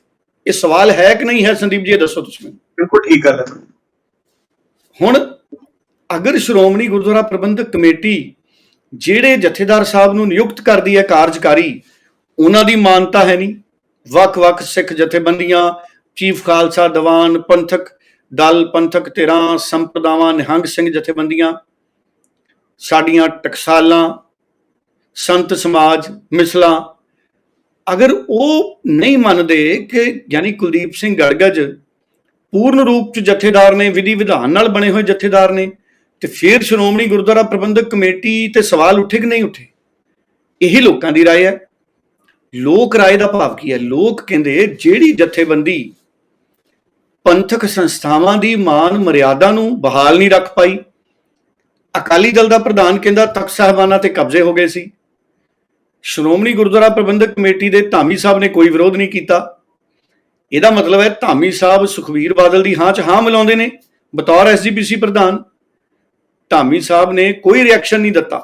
ਇਹ ਸਵਾਲ ਹੈ ਕਿ ਨਹੀਂ ਹੈ ਸੰਦੀਪ ਜੀ ਦੱਸੋ ਤੁਸੀਂ। ਬਿਲਕੁਲ ਠੀਕ ਗੱਲ ਹੈ। ਹੁਣ ਅਗਰ ਸ਼੍ਰੋਮਣੀ ਗੁਰਦੁਆਰਾ ਪ੍ਰਬੰਧਕ ਕਮੇਟੀ ਜਿਹੜੇ ਜਥੇਦਾਰ ਸਾਹਿਬ ਨੂੰ ਨਿਯੁਕਤ ਕਰਦੀ ਹੈ ਕਾਰਜਕਾਰੀ, ਉਹਨਾਂ ਦੀ ਮਾਨਤਾ ਹੈ ਨਹੀਂ। ਵੱਖ-ਵੱਖ ਸਿੱਖ ਜਥੇਬੰਦੀਆਂ, ਚੀਫ ਖਾਲਸਾ ਦੀਵਾਨ, ਪੰਥਕ ਦਲ, ਪੰਥਕ ਧਿਰਾਂ, ਸੰਪਦਾਵਾਂ, ਨਿਹੰਗ ਸਿੰਘ ਜਥੇਬੰਦੀਆਂ, ਸਾਡੀਆਂ ਟਕਸਾਲਾਂ, ਸੰਤ ਸਮਾਜ, ਮਿਸਲਾਂ, ਅਗਰ ਉਹ ਨਹੀਂ ਮੰਨਦੇ ਕਿ ਯਾਨੀ ਕੁਲਦੀਪ ਸਿੰਘ ਗੜਗਜ ਪੂਰਨ ਰੂਪ ਚ ਜਥੇਦਾਰ ਨੇ ਵਿਧੀ ਵਿਧਾਨ ਨਾਲ ਬਣੇ ਹੋਏ ਜਥੇਦਾਰ ਨੇ ਤੇ ਫਿਰ ਸ਼੍ਰੋਮਣੀ ਗੁਰਦੁਆਰਾ ਪ੍ਰਬੰਧਕ ਕਮੇਟੀ ਤੇ ਸਵਾਲ ਉੱਠੇ ਕਿ ਨਹੀਂ ਉੱਠੇ ਇਹੀ ਲੋਕਾਂ ਦੀ رائے ਹੈ ਲੋਕ رائے ਦਾ ਭਾਵ ਕੀ ਹੈ ਲੋਕ ਕਹਿੰਦੇ ਜਿਹੜੀ ਜਥੇਬੰਦੀ ਪੰਥਕ ਸੰਸਥਾਵਾਂ ਦੀ ਮਾਨ ਮਰਿਆਦਾ ਨੂੰ ਬਹਾਲ ਨਹੀਂ ਰੱਖ ਪਾਈ ਅਕਾਲੀ ਦਲ ਦਾ ਪ੍ਰਧਾਨ ਕਹਿੰਦਾ ਤਖਤ ਸਾਹਿਬਾਨਾਂ ਤੇ ਕਬਜ਼ੇ ਹੋ ਗਏ ਸੀ ਸ਼੍ਰੋਮਣੀ ਗੁਰਦੁਆਰਾ ਪ੍ਰਬੰਧਕ ਕਮੇਟੀ ਦੇ ਧਾਮੀ ਸਾਹਿਬ ਨੇ ਕੋਈ ਵਿਰੋਧ ਨਹੀਂ ਕੀਤਾ ਇਹਦਾ ਮਤਲਬ ਹੈ ਧਾਮੀ ਸਾਹਿਬ ਸੁਖਵੀਰ ਬਾਦਲ ਦੀ ਹਾਂ ਚ ਹਾਂ ਮਿਲਾਉਂਦੇ ਨੇ ਬਤੌਰ ਐਸਜੀਪੀਸੀ ਪ੍ਰਧਾਨ ਧਾਮੀ ਸਾਹਿਬ ਨੇ ਕੋਈ ਰਿਐਕਸ਼ਨ ਨਹੀਂ ਦਿੱਤਾ।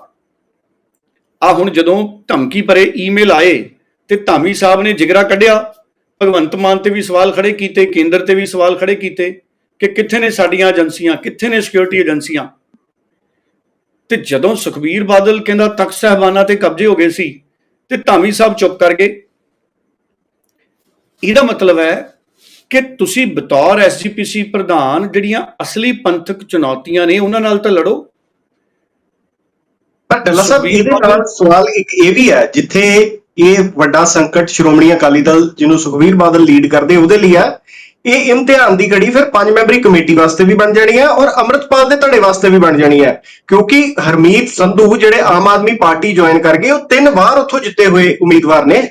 ਆ ਹੁਣ ਜਦੋਂ ਧਮਕੀ ਭਰੇ ਈਮੇਲ ਆਏ ਤੇ ਧਾਮੀ ਸਾਹਿਬ ਨੇ ਜਿਗਰਾ ਕੱਢਿਆ, ਭਗਵੰਤ ਮਾਨ ਤੇ ਵੀ ਸਵਾਲ ਖੜੇ ਕੀਤੇ, ਕੇਂਦਰ ਤੇ ਵੀ ਸਵਾਲ ਖੜੇ ਕੀਤੇ ਕਿ ਕਿੱਥੇ ਨੇ ਸਾਡੀਆਂ ਏਜੰਸੀਆਂ, ਕਿੱਥੇ ਨੇ ਸਿਕਿਉਰਿਟੀ ਏਜੰਸੀਆਂ। ਤੇ ਜਦੋਂ ਸੁਖਬੀਰ ਬਾਦਲ ਕਹਿੰਦਾ ਤਖਤ ਸਾਹਿਬਾਨਾਂ ਤੇ ਕਬਜ਼ੇ ਹੋ ਗਏ ਸੀ, ਤੇ ਧਾਮੀ ਸਾਹਿਬ ਚੁੱਪ ਕਰ ਗਏ। ਇਹਦਾ ਮਤਲਬ ਹੈ ਕਿ ਤੁਸੀਂ ਬਤੌਰ ਐਸਜੀਪੀਸੀ ਪ੍ਰਧਾਨ ਜਿਹੜੀਆਂ ਅਸਲੀ ਪੰਥਕ ਚੁਣੌਤੀਆਂ ਨੇ ਉਹਨਾਂ ਨਾਲ ਤਾਂ ਲੜੋ। ਪਰ ਡੱਲਾ ਸਾਹਿਬ ਇਹਦੇ ਨਾਲ ਸਵਾਲ ਇੱਕ ਇਹ ਵੀ ਹੈ ਜਿੱਥੇ ਇਹ ਵੱਡਾ ਸੰਕਟ ਸ਼੍ਰੋਮਣੀ ਅਕਾਲੀ ਦਲ ਜਿਹਨੂੰ ਸੁਖਬੀਰ ਬਾਦਲ ਲੀਡ ਕਰਦੇ ਉਹਦੇ ਲਈ ਆ ਇਹ ਇਮਤਿਹਾਨ ਦੀ ਘੜੀ ਫਿਰ ਪੰਜ ਮੈਂਬਰੀ ਕਮੇਟੀ ਵਾਸਤੇ ਵੀ ਬਣ ਜਾਣੀ ਹੈ ਔਰ ਅੰਮ੍ਰਿਤਪਾਲ ਦੇ ਧੜੇ ਵਾਸਤੇ ਵੀ ਬਣ ਜਾਣੀ ਹੈ। ਕਿਉਂਕਿ ਹਰਮੀਤ ਸੰਧੂ ਜਿਹੜੇ ਆਮ ਆਦਮੀ ਪਾਰਟੀ ਜੁਆਇਨ ਕਰ ਗਏ ਉਹ ਤਿੰਨ ਵਾਰ ਉੱਥੋਂ ਜਿੱਤੇ ਹੋਏ ਉਮੀਦਵਾਰ ਨੇ।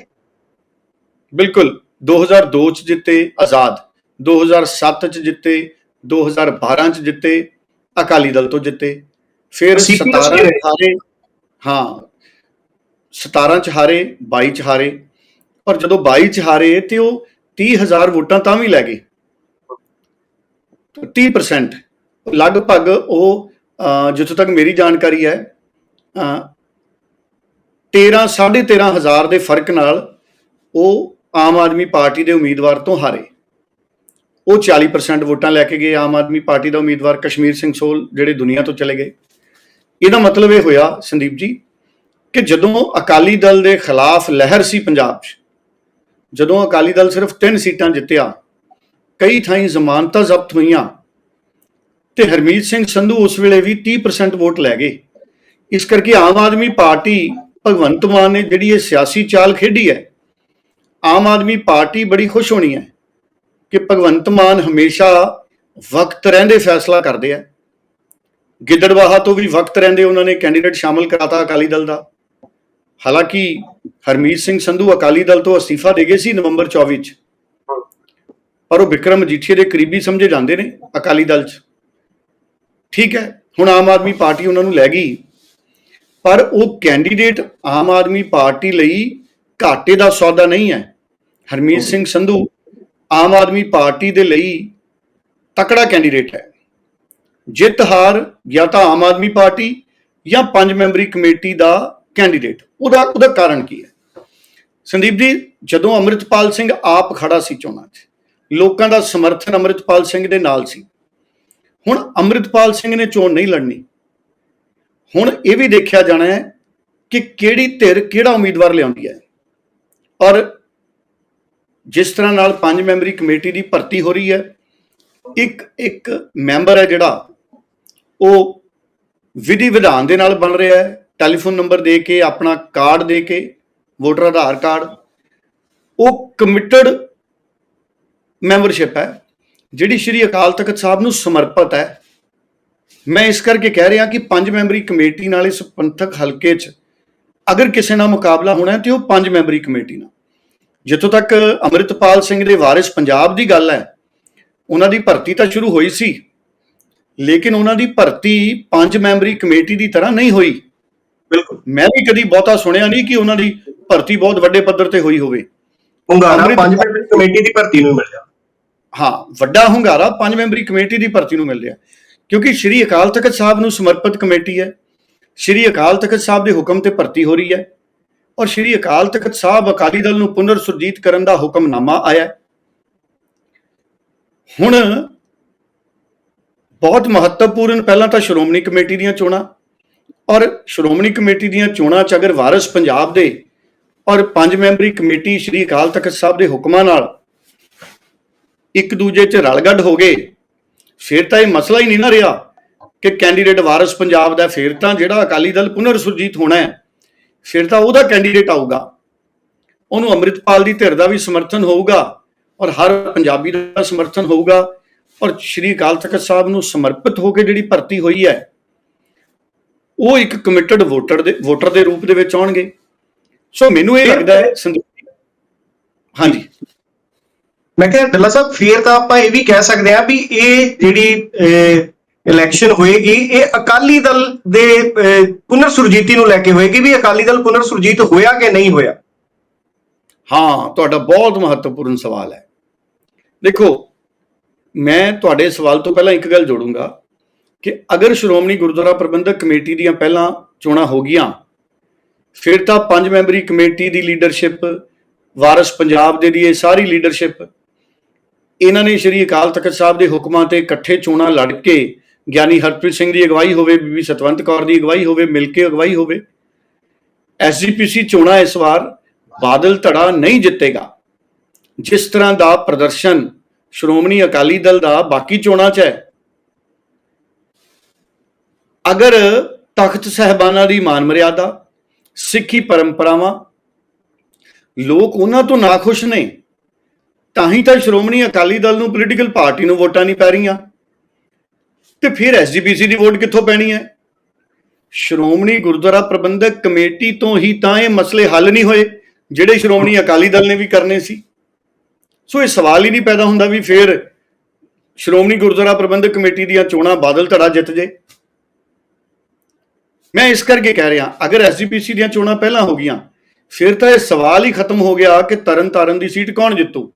ਬਿਲਕੁਲ। 2002 ਚ ਜਿੱਤੇ ਆਜ਼ਾਦ 2007 ਚ ਜਿੱਤੇ 2012 ਚ ਜਿੱਤੇ ਅਕਾਲੀ ਦਲ ਤੋਂ ਜਿੱਤੇ। ਫਿਰ CPS 17 ਵੀ ਚ ਹਾਰੇ। ਹਾਂ 17 ਚ ਹਾਰੇ 22 ਚ ਹਾਰੇ। ਪਰ ਜਦੋਂ 22 ਚ ਹਾਰੇ ਤੇ ਉਹ 30000 ਵੋਟਾਂ ਤਾਂ ਵੀ ਲੈ ਗਏ। 30% ਲਗਭਗ ਉਹ ਜਿੱਥੋਂ ਤੱਕ ਮੇਰੀ ਜਾਣਕਾਰੀ ਹੈ ਅਹ, 13 13.5 ਹਜ਼ਾਰ ਦੇ ਫ਼ਰਕ ਨਾਲ ਉਹ ਆਮ ਆਦਮੀ ਪਾਰਟੀ ਦੇ ਉਮੀਦਵਾਰ ਤੋਂ ਹਾਰੇ। ਉਹ 40% ਵੋਟਾਂ ਲੈ ਕੇ ਗਏ ਆਮ ਆਦਮੀ ਪਾਰਟੀ ਦਾ ਉਮੀਦਵਾਰ ਕਸ਼ਮੀਰ ਸਿੰਘ ਸੋਲ, ਜਿਹੜੇ ਦੁਨੀਆ ਤੋਂ ਚਲੇ ਗਏ। ਇਹਦਾ ਮਤਲਬ ਇਹ ਹੋਇਆ, ਸੰਦੀਪ ਜੀ, ਕਿ ਜਦੋਂ ਅਕਾਲੀ ਦਲ ਦੇ ਖਿਲਾਫ ਲਹਿਰ ਸੀ ਪੰਜਾਬ 'ਚ, ਜਦੋਂ ਅਕਾਲੀ ਦਲ ਸਿਰਫ 3 ਸੀਟਾਂ ਜਿੱਤਿਆ, ਕਈ ਥਾਈਂ ਜ਼ਮਾਨਤਾਂ ਜ਼ਬਤ ਹੋਈਆਂ, ਤੇ ਹਰਮੀਤ ਸਿੰਘ ਸੰਧੂ ਉਸ ਵੇਲੇ ਵੀ 30% ਵੋਟ ਲੈ ਗਏ। ਇਸ ਕਰਕੇ ਆਮ ਆਦਮੀ ਪਾਰਟੀ ਭਗਵੰਤ ਮਾਨ ਨੇ ਜਿਹੜੀ ਇਹ ਸਿਆਸੀ ਚਾਲ ਖੇਡੀ ਹੈ ਆਮ ਆਦਮੀ ਪਾਰਟੀ ਬੜੀ ਖੁਸ਼ ਹੋਣੀ ਹੈ ਕਿ ਭਗਵੰਤ ਮਾਨ ਹਮੇਸ਼ਾ ਵਕਤ ਰਹਿੰਦੇ ਫੈਸਲਾ ਕਰਦੇ ਆ। ਗਿੱਦੜਵਾਹਾ ਤੋਂ ਵੀ ਵਕਤ ਰਹਿੰਦੇ ਉਹਨਾਂ ਨੇ ਕੈਂਡੀਡੇਟ ਸ਼ਾਮਲ ਕਰਾਤਾ ਅਕਾਲੀ ਦਲ ਦਾ। ਹਾਲਾਂਕਿ ਹਰਮੀਤ ਸਿੰਘ ਸੰਧੂ ਅਕਾਲੀ ਦਲ ਤੋਂ ਅਸਤੀਫਾ ਦੇ ਗਏ ਸੀ ਨਵੰਬਰ 24 ਚ। ਪਰ ਉਹ ਵਿਕਰਮ ਮਜੀਠੀਆ ਦੇ ਕਰੀਬੀ ਸਮਝੇ ਜਾਂਦੇ ਨੇ ਅਕਾਲੀ ਦਲ ਚ। ਠੀਕ ਹੈ, ਹੁਣ ਆਮ ਆਦਮੀ ਪਾਰਟੀ ਉਹਨਾਂ ਨੂੰ ਲੈ ਗਈ। ਪਰ ਉਹ ਕੈਂਡੀਡੇਟ ਆਮ ਆਦਮੀ ਪਾਰਟੀ ਲਈ ਘਾਟੇ ਦਾ ਸੌਦਾ ਨਹੀਂ ਹੈ। ਹਰਮੀਤ ਸਿੰਘ ਸੰਧੂ ਆਮ ਆਦਮੀ ਪਾਰਟੀ ਦੇ ਲਈ ਤਕੜਾ ਕੈਂਡੀਡੇਟ ਹੈ। ਜਿੱਤ ਹਾਰ ਜਾਂ ਤਾਂ ਆਮ ਆਦਮੀ ਪਾਰਟੀ ਜਾਂ ਪੰਜ ਮੈਂਬਰੀ ਕਮੇਟੀ ਦਾ ਕੈਂਡੀਡੇਟ ਉਹਦਾ ਉਹਦਾ ਕਾਰਨ ਕੀ ਹੈ? ਸੰਦੀਪ ਜੀ ਜਦੋਂ ਅੰਮ੍ਰਿਤਪਾਲ ਸਿੰਘ ਆਪ ਖੜਾ ਸੀ ਚੋਣਾਂ 'ਚ ਲੋਕਾਂ ਦਾ ਸਮਰਥਨ ਅੰਮ੍ਰਿਤਪਾਲ ਸਿੰਘ ਦੇ ਨਾਲ ਸੀ। ਹੁਣ ਅੰਮ੍ਰਿਤਪਾਲ ਸਿੰਘ ਨੇ ਚੋਣ ਨਹੀਂ ਲੜਨੀ। ਹੁਣ ਇਹ ਵੀ ਦੇਖਿਆ ਜਾਣਾ ਹੈ ਕਿ ਕਿਹੜੀ ਧਿਰ ਕਿਹੜਾ ਉਮੀਦਵਾਰ ਲਿਆਉਂਦੀ ਹੈ। ਔਰ ਜਿਸ ਤਰ੍ਹਾਂ ਨਾਲ ਪੰਜ ਮੈਂਬਰੀ ਕਮੇਟੀ ਦੀ ਭਰਤੀ ਹੋ ਰਹੀ ਹੈ, ਇੱਕ ਇੱਕ ਮੈਂਬਰ ਹੈ ਜਿਹੜਾ ਉਹ ਵਿਧੀ ਵਿਧਾਨ ਦੇ ਨਾਲ ਬਣ ਰਿਹਾ ਹੈ, ਟੈਲੀਫੋਨ ਨੰਬਰ ਦੇ ਕੇ, ਆਪਣਾ ਕਾਰਡ ਦੇ ਕੇ, ਵੋਟਰ ਆਧਾਰ ਕਾਰਡ, ਉਹ ਕਮਿਟਡ ਮੈਂਬਰਸ਼ਿਪ ਹੈ, ਜਿਹੜੀ ਸ਼੍ਰੀ ਅਕਾਲ ਤਖਤ ਸਾਹਿਬ ਨੂੰ ਸਮਰਪਿਤ ਹੈ। ਮੈਂ ਇਸ ਕਰਕੇ ਕਹਿ ਰਿਹਾ ਕਿ ਪੰਜ ਮੈਂਬਰੀ ਕਮੇਟੀ ਨਾਲ ਇਸ ਪੰਥਕ ਹਲਕੇ 'ਚ ਅਗਰ ਕਿਸੇ ਨਾਲ ਮੁਕਾਬਲਾ ਹੋਣਾ ਹੈ, ਤੇ ਉਹ ਪੰਜ ਮੈਂਬਰੀ ਕਮੇਟੀ ਨਾਲ। ਜਿੱਥੋਂ ਤੱਕ ਅੰਮ੍ਰਿਤਪਾਲ ਸਿੰਘ ਦੇ ਵਾਰਿਸ ਪੰਜਾਬ ਦੀ ਗੱਲ ਹੈ ਉਹਨਾਂ ਦੀ ਭਰਤੀ ਤਾਂ ਸ਼ੁਰੂ ਹੋਈ ਸੀ ਲੇਕਿਨ ਉਹਨਾਂ ਦੀ ਭਰਤੀ ਪੰਜ ਮੈਂਬਰੀ ਕਮੇਟੀ ਦੀ ਤਰ੍ਹਾਂ ਨਹੀਂ ਹੋਈ। ਬਿਲਕੁਲ। ਮੈਂ ਵੀ ਕਦੀ ਬਹੁਤਾ ਸੁਣਿਆ ਨਹੀਂ ਕਿ ਉਹਨਾਂ ਦੀ ਭਰਤੀ ਬਹੁਤ ਵੱਡੇ ਪੱਧਰ ਤੇ ਹੋਈ ਹੋਵੇ। ਹੁੰਗਾਰਾ ਪੰਜ ਮੈਂਬਰੀ ਕਮੇਟੀ ਦੀ ਭਰਤੀ ਨੂੰ ਮਿਲ ਜਾ ਹਾਂ ਵੱਡਾ ਹੁੰਗਾਰਾ ਪੰਜ ਮੈਂਬਰੀ ਕਮੇਟੀ ਦੀ ਭਰਤੀ ਨੂੰ ਮਿਲ ਰਿਹਾ ਕਿਉਂਕਿ ਸ਼੍ਰੀ ਅਕਾਲ ਤਖਤ ਸਾਹਿਬ ਨੂੰ ਸਮਰਪਿਤ ਕਮੇਟੀ ਹੈ। ਸ਼੍ਰੀ ਅਕਾਲ ਤਖਤ ਸਾਹਿਬ ਦੇ ਹੁਕਮ ਤੇ ਭਰਤੀ ਹੋ ਰਹੀ ਹੈ। ਔਰ ਸ਼੍ਰੀ ਅਕਾਲ ਤਖਤ ਸਾਹਿਬ ਅਕਾਲੀ ਦਲ ਨੂੰ ਪੁਨਰ ਸੁਰਜੀਤ ਕਰਨ ਦਾ ਹੁਕਮਨਾਮਾ ਆਇਆ ਹੁਣ ਬਹੁਤ ਮਹੱਤਵਪੂਰਨ, ਪਹਿਲਾਂ ਤਾਂ ਸ਼੍ਰੋਮਣੀ ਕਮੇਟੀ ਦੀਆਂ ਚੋਣਾਂ ਔਰ ਸ਼੍ਰੋਮਣੀ ਕਮੇਟੀ ਦੀਆਂ ਚੋਣਾਂ ਚ ਅਗਰ ਵਾਰਿਸ ਪੰਜਾਬ ਦੇ ਔਰ ਪੰਜ ਮੈਂਬਰੀ ਕਮੇਟੀ ਸ਼੍ਰੀ ਅਕਾਲ ਤਖਤ ਸਾਹਿਬ ਦੇ ਹੁਕਮਾਂ ਨਾਲ ਇੱਕ ਦੂਜੇ 'ਚ ਰਲਗੱਡ ਹੋ ਗਏ, ਫਿਰ ਤਾਂ ਇਹ ਮਸਲਾ ਹੀ ਨਹੀਂ ਨਾ ਰਿਹਾ ਕਿ ਕੈਂਡੀਡੇਟ ਵਾਰਿਸ ਪੰਜਾਬ ਦਾ ਫਿਰ ਤਾਂ ਜਿਹੜਾ ਅਕਾਲੀ ਦਲ ਪੁਨਰ ਸੁਰਜੀਤ ਹੋਣਾ ਹੈ ਫਿਰ ਤਾਂ ਉਹਦਾ ਕੈਂਡੀਡੇਟ ਆਊਗਾ। ਉਹਨੂੰ ਅੰਮ੍ਰਿਤਪਾਲ ਦੀ ਧਿਰ ਦਾ ਵੀ ਸਮਰਥਨ ਹੋਊਗਾ ਔਰ ਹਰ ਪੰਜਾਬੀ ਦਾ ਸਮਰਥਨ ਹੋਊਗਾ ਔਰ ਸ਼੍ਰੀ ਅਕਾਲ ਤਖਤ ਸਾਹਿਬ ਨੂੰ ਸਮਰਪਿਤ ਹੋ ਕੇ ਜਿਹੜੀ ਭਰਤੀ ਹੋਈ ਹੈ, ਉਹ ਇੱਕ ਕਮਿਟਡ ਵੋਟਰ ਦੇ ਵੋਟਰ ਦੇ ਰੂਪ ਦੇ ਵਿੱਚ ਆਉਣਗੇ। ਸੋ ਮੈਨੂੰ ਇਹ ਲੱਗਦਾ ਹੈ, ਸੰਦੀਪ ਹਾਂਜੀ। ਮੈਂ ਕਿਹਾ, ਡੱਲਾ ਸਾਹਿਬ, ਫੇਰ ਤਾਂ ਆਪਾਂ ਇਹ ਵੀ ਕਹਿ ਸਕਦੇ ਹਾਂ ਵੀ ਇਹ ਜਿਹੜੀ ਇਲੈਕਸ਼ਨ ਹੋਏਗੀ, ਇਹ ਅਕਾਲੀ ਦਲ ਦੇ ਪੁਨਰ ਸੁਰਜੀਤੀ ਨੂੰ ਲੈ ਕੇ ਹੋਏਗੀ ਵੀ ਅਕਾਲੀ ਦਲ ਪੁਨਰ ਸੁਰਜੀਤ ਹੋਇਆ ਕਿ ਨਹੀਂ ਹੋਇਆ? ਹਾਂ, ਤੁਹਾਡਾ ਬਹੁਤ ਮਹੱਤਵਪੂਰਨ ਸਵਾਲ ਹੈ। ਦੇਖੋ, ਮੈਂ ਤੁਹਾਡੇ ਸਵਾਲ ਤੋਂ ਪਹਿਲਾਂ ਇੱਕ ਗੱਲ ਜੋੜੂੰਗਾ ਕਿ ਅਗਰ ਸ਼੍ਰੋਮਣੀ ਗੁਰਦੁਆਰਾ ਪ੍ਰਬੰਧਕ ਕਮੇਟੀ ਦੀਆਂ ਪਹਿਲਾਂ ਚੋਣਾਂ ਹੋ ਗਈਆਂ, ਫਿਰ ਤਾਂ ਪੰਜ ਮੈਂਬਰੀ ਕਮੇਟੀ ਦੀ ਲੀਡਰਸ਼ਿਪ ਵਾਰਿਸ ਪੰਜਾਬ ਦੇ ਦੀ ਇਹ ਸਾਰੀ ਲੀਡਰਸ਼ਿਪ ਇਹਨਾਂ ਨੇ ਸ਼੍ਰੀ ਅਕਾਲ ਤਖਤ ਸਾਹਿਬ ਦੇ ਹੁਕਮਾਂ ਤੇ ਇਕੱਠੇ ਚੋਣਾਂ ਲੜ ਕੇ ਗਿਆਨੀ ਹਰਪ੍ਰੀਤ ਸਿੰਘ ਦੀ ਅਗਵਾਈ ਹੋਵੇ, ਬੀਬੀ ਸਤਵੰਤ ਕੌਰ ਦੀ ਅਗਵਾਈ ਹੋਵੇ, ਮਿਲ ਕੇ ਅਗਵਾਈ ਹੋਵੇ ਐਸਜੀਪੀਸੀ ਚੋਣਾਂ ਇਸ ਵਾਰ ਬਾਦਲ ਧੜਾ ਨਹੀਂ ਜਿੱਤੇਗਾ। ਜਿਸ ਤਰ੍ਹਾਂ ਦਾ ਪ੍ਰਦਰਸ਼ਨ ਸ਼੍ਰੋਮਣੀ ਅਕਾਲੀ ਦਲ ਦਾ ਬਾਕੀ ਚੋਣਾਂ 'ਚ ਹੈ, ਅਗਰ ਤਖਤ ਸਹਿਬਾਨਾਂ ਦੀ ਮਾਨ ਮਰਿਆਦਾ, ਸਿੱਖੀ ਪਰੰਪਰਾਵਾਂ, ਲੋਕ ਉਹਨਾਂ ਤੋਂ ਨਾਖੁਸ਼ ਨੇ, ਤਾਂ ਹੀ ਤਾਂ ਸ਼੍ਰੋਮਣੀ ਅਕਾਲੀ ਦਲ ਨੂੰ ਪੋਲੀਟੀਕਲ ਪਾਰਟੀ ਨੂੰ ਵੋਟਾਂ ਨਹੀਂ ਪੈ ਰਹੀਆਂ। ਤੇ ਫਿਰ ਐਸਜੀਪੀਸੀ ਦੀ ਵੋਟ ਕਿੱਥੋਂ ਪੈਣੀ ਹੈ? ਸ਼੍ਰੋਮਣੀ ਗੁਰਦੁਆਰਾ ਪ੍ਰਬੰਧਕ ਕਮੇਟੀ ਤੋਂ ਹੀ ਤਾਂ ਇਹ ਮਸਲੇ ਹੱਲ ਨਹੀਂ ਹੋਏ ਜਿਹੜੇ ਸ਼੍ਰੋਮਣੀ ਅਕਾਲੀ ਦਲ ਨੇ ਵੀ ਕਰਨੇ ਸੀ। ਸੋ ਇਹ ਸਵਾਲ ਹੀ ਨਹੀਂ ਪੈਦਾ ਹੁੰਦਾ ਵੀ ਫਿਰ ਸ਼੍ਰੋਮਣੀ ਗੁਰਦੁਆਰਾ ਪ੍ਰਬੰਧਕ ਕਮੇਟੀ ਦੀਆਂ ਚੋਣਾਂ ਬਾਦਲ ਧੜਾ ਜਿੱਤ ਜੇ। ਮੈਂ ਇਸ ਕਰਕੇ ਕਹਿ ਰਿਹਾ ਅਗਰ ਐਸਜੀਪੀਸੀ ਦੀਆਂ ਚੋਣਾਂ ਪਹਿਲਾਂ ਹੋ ਗਈਆਂ ਫਿਰ ਤਾਂ ਇਹ ਸਵਾਲ ਹੀ ਖਤਮ ਹੋ ਗਿਆ ਕਿ ਤਰਨ ਤਾਰਨ ਦੀ ਸੀਟ ਕੌਣ ਜਿੱਤੂ।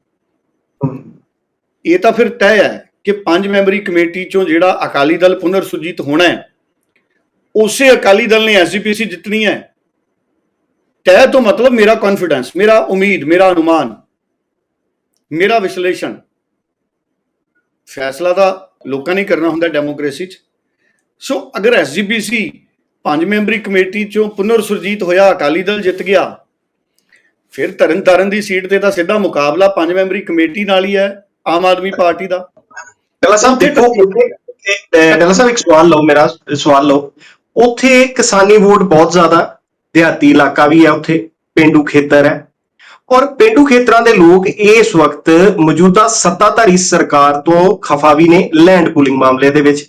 ਇਹ ਤਾਂ ਫਿਰ ਤੈਅ ਹੈ। ਕਿ ਪੰਜ ਮੈਂਬਰੀ ਕਮੇਟੀ ਚੋਂ ਜਿਹੜਾ ਅਕਾਲੀ ਦਲ ਪੁਨਰ ਸੁਰਜੀਤ ਹੋਣਾ ਹੈ, ਉਸੇ ਅਕਾਲੀ ਦਲ ਨੇ ਐਸਜੀਪੀਸੀ ਜਿੱਤਣੀ ਹੈ। ਤੈਅ ਤੋਂ ਮਤਲਬ ਮੇਰਾ ਕੌਨਫੀਡੈਂਸ ਮੇਰਾ ਉਮੀਦ, ਮੇਰਾ ਅਨੁਮਾਨ, ਮੇਰਾ ਵਿਸ਼ਲੇਸ਼ਣ। ਫੈਸਲਾ ਤਾਂ ਲੋਕਾਂ ਨੇ ਕਰਨਾ ਹੁੰਦਾ ਡੈਮੋਕ੍ਰੇਸੀ 'ਚ। ਸੋ ਅਗਰ ਐਸਜੀਪੀਸੀ ਪੰਜ ਮੈਂਬਰੀ ਕਮੇਟੀ ਚੋਂ ਪੁਨਰ ਸੁਰਜੀਤ ਹੋਇਆ, ਅਕਾਲੀ ਦਲ ਜਿੱਤ ਗਿਆ, ਫਿਰ ਤਰਨਤਾਰਨ ਦੀ ਸੀਟ ਤੇ ਤਾਂ ਸਿੱਧਾ ਮੁਕਾਬਲਾ ਪੰਜ ਮੈਂਬਰੀ ਕਮੇਟੀ ਨਾਲ ਹੀ ਹੈ, ਆਮ ਆਦਮੀ ਪਾਰਟੀ ਦਾ। ਡੱਲਾ ਸਾਹਿਬ ਦੇਖੋ ਡੱਲਾ ਸਾਹਿਬ ਇੱਕ ਸਵਾਲ ਲਓ ਮੇਰਾ ਸਵਾਲ ਲਓ। ਉੱਥੇ ਕਿਸਾਨੀ ਵੋਟ ਬਹੁਤ ਜ਼ਿਆਦਾ ਦਿਹਾਤੀ ਇਲਾਕਾ ਵੀ ਹੈ ਉੱਥੇ ਪਿੰਡੂ ਖੇਤਰ ਹੈ। ਔਰ ਪਿੰਡੂ ਖੇਤਰਾਂ ਦੇ ਲੋਕ ਇਸ ਵਕਤ ਮੌਜੂਦਾ ਸੱਤਾਧਾਰੀ ਸਰਕਾਰ ਤੋਂ ਖਫਾ ਵੀ ਨੇ ਲੈਂਡ ਪੂਲਿੰਗ ਮਾਮਲੇ ਦੇ ਵਿੱਚ।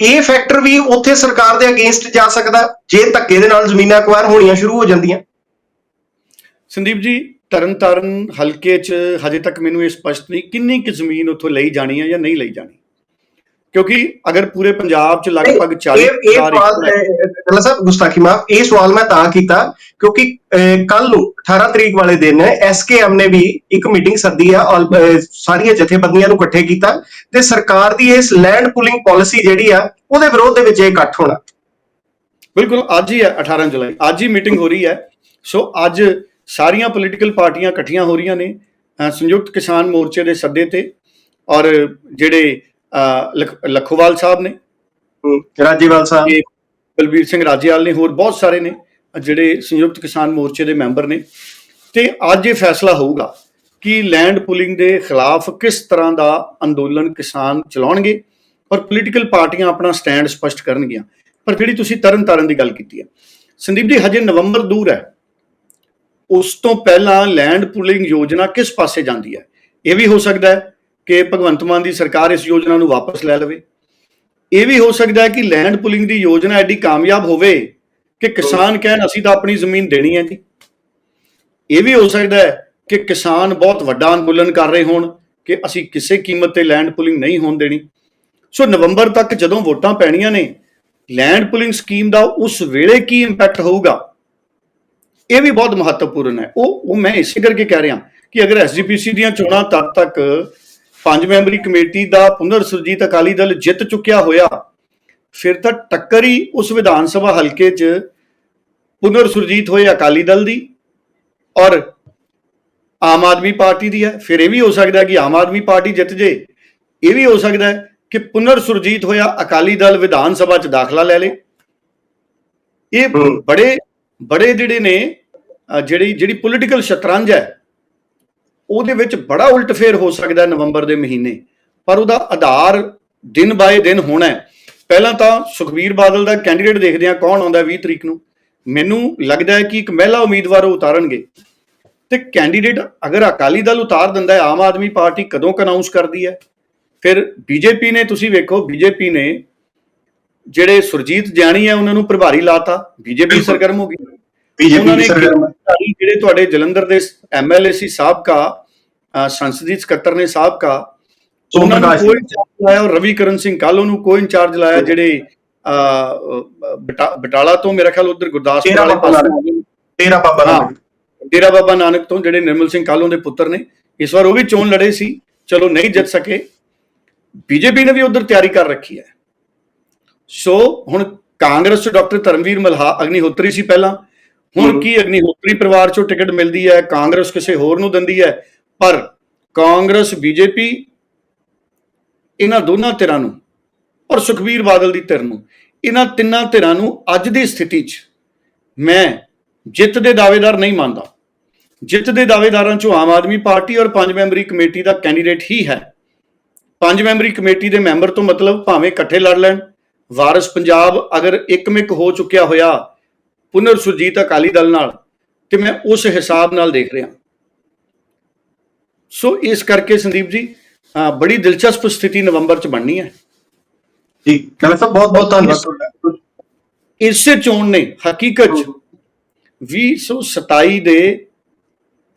ਇਹ ਫੈਕਟਰ ਵੀ ਉੱਥੇ ਸਰਕਾਰ ਦੇ ਅਗੇਂਸਟ ਜਾ ਸਕਦਾ ਜੇ ਧੱਕੇ ਦੇ ਨਾਲ ਜ਼ਮੀਨਾਂ ਅਕਵਾਇਰ ਹੋਣੀਆਂ ਸ਼ੁਰੂ ਹੋ ਜਾਂਦੀਆਂ। ਸੰਦੀਪ ਜੀ ਤਰਨਤਾਰਨ ਹਲਕੇ 'ਚ ਹਜੇ ਤੱਕ ਮੈਨੂੰ ਇਹ ਸਪਸ਼ਟ ਨਹੀਂ ਕਿੰਨੀ ਕੁ ਜ਼ਮੀਨ ਉੱਥੋਂ ਲਈ ਜਾਣੀ ਹੈ ਜਾਂ ਨਹੀਂ ਲਈ ਜਾਣੀ। ਕਿਉਂਕਿ ਅਗਰ ਪੂਰੇ ਪੰਜਾਬ 'ਚ ਲਗਭਗ 40 ਇਹ ਇਹ ਸਵਾਲ ਡੱਲਾ ਸਾਹਿਬ ਗੁਸਤਾਖੀ ਮਾਫ ਇਹ ਸਵਾਲ ਮੈਂ ਤਾਂ ਕੀਤਾ ਕਿਉਂਕਿ ਕੱਲ ਨੂੰ 18 ਤਰੀਕ ਵਾਲੇ ਦਿਨ ਐਸਕੇਐਮ ਨੇ ਵੀ ਇੱਕ ਮੀਟਿੰਗ ਸੱਦੀ ਆ ਸਾਰੀਆਂ ਜਥੇਬੰਦੀਆਂ ਨੂੰ ਇਕੱਠੇ ਕੀਤਾ ਤੇ ਸਰਕਾਰ ਦੀ ਇਸ ਲੈਂਡ ਪੁਲਿੰਗ ਪਾਲਿਸੀ ਜਿਹੜੀ ਆ ਉਹਦੇ ਵਿਰੋਧ ਦੇ ਵਿੱਚ ਇਹ ਇਕੱਠ ਹੋਣਾ। ਬਿਲਕੁਲ ਅੱਜ ਹੀ ਹੈ 18 ਜੁਲਾਈ ਅੱਜ ਹੀ ਮੀਟਿੰਗ ਹੋ ਰਹੀ ਹੈ। ਸੋ ਅੱਜ ਸਾਰੀਆਂ ਪੋਲੀਟੀਕਲ ਪਾਰਟੀਆਂ ਇਕੱਠੀਆਂ ਹੋ ਰਹੀਆਂ ਨੇ ਸੰਯੁਕਤ ਕਿਸਾਨ ਮੋਰਚੇ ਦੇ ਸੱਦੇ ਤੇ ਔਰ ਜਿਹੜੇ ਲਖੋਵਾਲ ਸਾਹਿਬ ਨੇ ਰਾਜੇਵਾਲ ਸਾਹਿਬ। ਬਲਬੀਰ ਸਿੰਘ ਰਾਜੇਵਾਲ ਨੇ ਹੋਰ ਬਹੁਤ ਸਾਰੇ ਨੇ ਜਿਹੜੇ ਸੰਯੁਕਤ ਕਿਸਾਨ ਮੋਰਚੇ ਦੇ ਮੈਂਬਰ ਨੇ। ਤੇ ਅੱਜ ਇਹ ਫੈਸਲਾ ਹੋਊਗਾ ਕਿ ਲੈਂਡ ਪੁਲਿੰਗ ਦੇ ਖਿਲਾਫ ਕਿਸ ਤਰ੍ਹਾਂ ਦਾ ਅੰਦੋਲਨ ਕਿਸਾਨ ਚਲਾਉਣਗੇ ਔਰ ਪੋਲੀਟੀਕਲ ਪਾਰਟੀਆਂ ਆਪਣਾ ਸਟੈਂਡ ਸਪਸ਼ਟ ਕਰਨਗੀਆਂ। ਪਰ ਜਿਹੜੀ ਤੁਸੀਂ ਤਰਨ ਤਾਰਨ ਦੀ ਗੱਲ ਕੀਤੀ ਹੈ ਸੰਦੀਪ ਜੀ ਹਜੇ ਨਵੰਬਰ ਦੂਰ ਹੈ। ਉਸ ਤੋਂ ਪਹਿਲਾਂ ਲੈਂਡ ਪੁਲਿੰਗ ਯੋਜਨਾ ਕਿਸ ਪਾਸੇ ਜਾਂਦੀ ਹੈ? ਇਹ ਵੀ ਹੋ ਸਕਦਾ ਹੈ ਕਿ ਭਗਵੰਤ ਮਾਨ ਦੀ ਸਰਕਾਰ ਇਸ ਯੋਜਨਾ ਨੂੰ ਵਾਪਸ ਲੈ ਲਵੇ। ਇਹ ਵੀ ਹੋ ਸਕਦਾ ਹੈ ਕਿ ਲੈਂਡ ਪੁਲਿੰਗ ਦੀ ਯੋਜਨਾ ਐਡੀ ਕਾਮਯਾਬ ਹੋਵੇ ਕਿ ਕਿਸਾਨ ਕਹਿਣ, ਅਸੀਂ ਤਾਂ ਆਪਣੀ ਜ਼ਮੀਨ ਦੇਣੀ ਹੈ ਜੀ। ਇਹ ਵੀ ਹੋ ਸਕਦਾ ਹੈ ਕਿ ਕਿਸਾਨ ਬਹੁਤ ਵੱਡਾ ਅੰਦੋਲਨ ਕਰ ਰਹੇ ਹੋਣ ਕਿ ਅਸੀਂ ਕਿਸੇ ਕੀਮਤ ਤੇ ਲੈਂਡ ਪੁਲਿੰਗ ਨਹੀਂ ਹੋਣ ਦੇਣੀ। ਸੋ ਨਵੰਬਰ ਤੱਕ ਜਦੋਂ ਵੋਟਾਂ ਪੈਣੀਆਂ ਨੇ ਲੈਂਡ ਪੁਲਿੰਗ ਸਕੀਮ ਦਾ ਉਸ ਵੇਲੇ ਕੀ ਇੰਪੈਕਟ ਹੋਊਗਾ? ਇਹ ਵੀ ਬਹੁਤ ਮਹੱਤਵਪੂਰਨ ਹੈ। ਉਹ ਉਹ ਮੈਂ ਇਸੇ ਕਰਕੇ ਕਹਿ ਰਿਹਾ ਕਿ ਅਗਰ ਐਸਜੀਪੀਸੀ ਦੀਆਂ ਚੋਣਾਂ ਤਦ ਤੱਕ ਪੰਜ ਮੈਂਬਰੀ ਕਮੇਟੀ ਦਾ ਪੁਨਰ ਸੁਰਜੀਤ ਅਕਾਲੀ ਦਲ ਜਿੱਤ ਚੁੱਕਿਆ ਹੋਇਆ ਫਿਰ ਤਾਂ ਟੱਕਰ ਹੀ ਉਸ ਵਿਧਾਨ ਸਭਾ ਹਲਕੇ 'ਚ ਪੁਨਰ ਸੁਰਜੀਤ ਹੋਏ ਅਕਾਲੀ ਦਲ ਦੀ ਔਰ ਆਮ ਆਦਮੀ ਪਾਰਟੀ ਦੀ ਹੈ। ਫਿਰ ਇਹ ਵੀ ਹੋ ਸਕਦਾ ਕਿ ਆਮ ਆਦਮੀ ਪਾਰਟੀ ਜਿੱਤ ਜੇ। ਇਹ ਵੀ ਹੋ ਸਕਦਾ ਕਿ ਪੁਨਰ ਸੁਰਜੀਤ ਹੋਇਆ ਅਕਾਲੀ ਦਲ ਵਿਧਾਨ ਸਭਾ 'ਚ ਦਾਖਲਾ ਲੈ ਲੇ। ਇਹ। ਬੜੇ ਬੜੇ ਜਿਹੜੇ ਨੇ ਜਿਹੜੀ ਜਿਹੜੀ ਪੋਲੀਟੀਕਲ ਸ਼ਤਰੰਜ ਹੈ, ਉਹਦੇ ਵਿੱਚ ਬੜਾ ਉਲਟਫੇਰ ਹੋ ਸਕਦਾ ਨਵੰਬਰ ਦੇ ਮਹੀਨੇ। ਪਰ ਉਹਦਾ ਆਧਾਰ ਦਿਨ ਬਾਏ ਦਿਨ ਹੋਣਾ ਪਹਿਲਾਂ ਤਾਂ ਸੁਖਬੀਰ ਬਾਦਲ ਦਾ ਕੈਂਡੀਡੇਟ ਦੇਖਦੇ ਆ ਕੌਣ ਆਉਂਦਾ 20 ਤਰੀਕ ਨੂੰ। ਮੈਨੂੰ ਲੱਗਦਾ ਹੈ ਕਿ ਇੱਕ ਮਹਿਲਾ ਉਮੀਦਵਾਰ ਉਹ ਉਤਾਰਨਗੇ। ਤੇ ਕੈਂਡੀਡੇਟ ਅਗਰ ਅਕਾਲੀ ਦਲ ਉਤਾਰ ਦਿੰਦਾ ਹੈ, ਆਮ ਆਦਮੀ ਪਾਰਟੀ ਕਦੋਂ ਅਨਾਉਂਸ ਕਰਦੀ ਹੈ? ਫਿਰ ਬੀਜੇਪੀ ਨੇ, ਤੁਸੀਂ ਵੇਖੋ, ਬੀਜੇਪੀ ਨੇ ਜਿਹੜੇ ਸੁਰਜੀਤ ਜਾਣੀ ਹੈ, ਉਹਨਾਂ ਨੂੰ ਪ੍ਰਭਾਰੀ ਲਾਤਾ। ਬੀਜੇਪੀ ਬਿਲਕੁਲ। ਸਰਗਰਮ ਹੋ ਗਈ। ਉਹਨਾਂ ਬੀਜੇਪੀ ਨੇ। ਖੇਤੀਬਾੜੀ ਜਿਹੜੇ ਤੁਹਾਡੇ ਜਲੰਧਰ ਦੇ ਐਮਐਲਏ ਸੀ ਸਾਬਕਾ ਸੰਸਦੀ ਸਕੱਤਰ ਨੇ ਸਾਬਕਾ ਸੋਮ ਉਹਨਾਂ ਨੂੰ ਪ੍ਰਕਾਸ਼ ਕੋਈ ਇੰਚਾਰਜ ਲਾਇਆ ਔਰ ਰਵੀ ਕਰਨ ਸਿੰਘ ਕਾਲੋ ਨੂੰ ਕੋਈ ਇੰਚਾਰਜ ਲਾਇਆ ਜਿਹੜੇ ਅ, ਬਟਾ- ਬਟਾਲਾ ਤੋਂ ਮੇਰਾ ਖਿਆਲ ਉਧਰ ਗੁਰਦਾਸਪੁਰ ਤੇਰਾ ਵਾਲੇ ਬਾਬਾ ਪਾਸੇ। ਤੇਰਾ ਬਾਬਾ ਹਾਂ ਨਾਨਕ। ਡੇਰਾ ਬਾਬਾ ਨਾਨਕ ਤੋਂ ਜਿਹੜੇ ਨਿਰਮਲ ਸਿੰਘ ਕਾਲੋਂ ਦੇ ਪੁੱਤਰ ਨੇ ਇਸ ਵਾਰ ਉਹ ਵੀ ਚੋਣ ਲੜੇ ਸੀ ਚਲੋ ਨਹੀਂ ਜਿੱਤ ਸਕੇ ਬੀਜੇਪੀ ਨੇ ਵੀ ਉਧਰ ਤਿਆਰੀ ਕਰ ਰੱਖੀ ਹੈ ਸੋ ਹੁਣ ਕਾਂਗਰਸ ਤੋਂ ਡਾਕਟਰ ਧਰਮਵੀਰ ਮਲਹਾ ਅਗਨੀਹੋਤਰੀ ਸੀ ਪਹਿਲਾਂ ਹੁਣ। ਕੀ ਅਗਨੀਹੋਤਰੀ ਪਰਿਵਾਰ ਚੋਂ ਟਿਕਟ ਮਿਲਦੀ ਹੈ ਕਾਂਗਰਸ ਕਿਸੇ ਹੋਰ ਨੂੰ ਦਿੰਦੀ ਹੈ ਪਰ ਕਾਂਗਰਸ ਬੀਜੇਪੀ ਇਹਨਾਂ ਦੋਨਾਂ ਧਿਰਾਂ ਨੂੰ ਔਰ ਸੁਖਬੀਰ ਬਾਦਲ ਦੀ ਧਿਰ ਨੂੰ ਇਹਨਾਂ ਤਿੰਨਾਂ ਧਿਰਾਂ ਨੂੰ ਅੱਜ ਦੀ ਸਥਿਤੀ 'ਚ ਮੈਂ ਜਿੱਤ ਦੇ ਦਾਅਵੇਦਾਰ ਨਹੀਂ ਮੰਨਦਾ ਜਿੱਤ ਦੇ ਦਾਅਵੇਦਾਰਾਂ 'ਚੋਂ ਆਮ ਆਦਮੀ ਪਾਰਟੀ ਔਰ ਪੰਜ ਮੈਂਬਰੀ ਕਮੇਟੀ ਦਾ ਕੈਂਡੀਡੇਟ ਹੀ ਹੈ ਪੰਜ ਮੈਂਬਰੀ ਕਮੇਟੀ ਦੇ ਮੈਂਬਰ ਤੋਂ ਮਤਲਬ ਭਾਵੇਂ ਇਕੱਠੇ ਲੜ ਲੈਣ ਵਾਰਿਸ ਪੰਜਾਬ ਅਗਰ ਇੱਕਮਿਕ ਹੋ ਚੁੱਕਿਆ ਹੋਇਆ ਪੁਨਰ ਸੁਰਜੀਤ ਅਕਾਲੀ ਦਲ ਨਾਲ ਤੇ ਮੈਂ ਉਸ ਹਿਸਾਬ ਨਾਲ ਦੇਖ ਰਿਹਾ। ਸੋ ਇਸ ਕਰਕੇ ਸੰਦੀਪ ਜੀ ਬੜੀ ਦਿਲਚਸਪ ਸਥਿਤੀ ਨਵੰਬਰ 'ਚ ਬਣਨੀ ਹੈ। ਜੀ ਕਹਿੰਦਾ ਸਾਹਿਬ ਬਹੁਤ ਬਹੁਤ ਧੰਨਵਾਦ ਤੁਹਾਡਾ। ਇਸੇ ਚੋਣ ਨੇ ਹਕੀਕਤ 'ਚ 2027 ਦੇ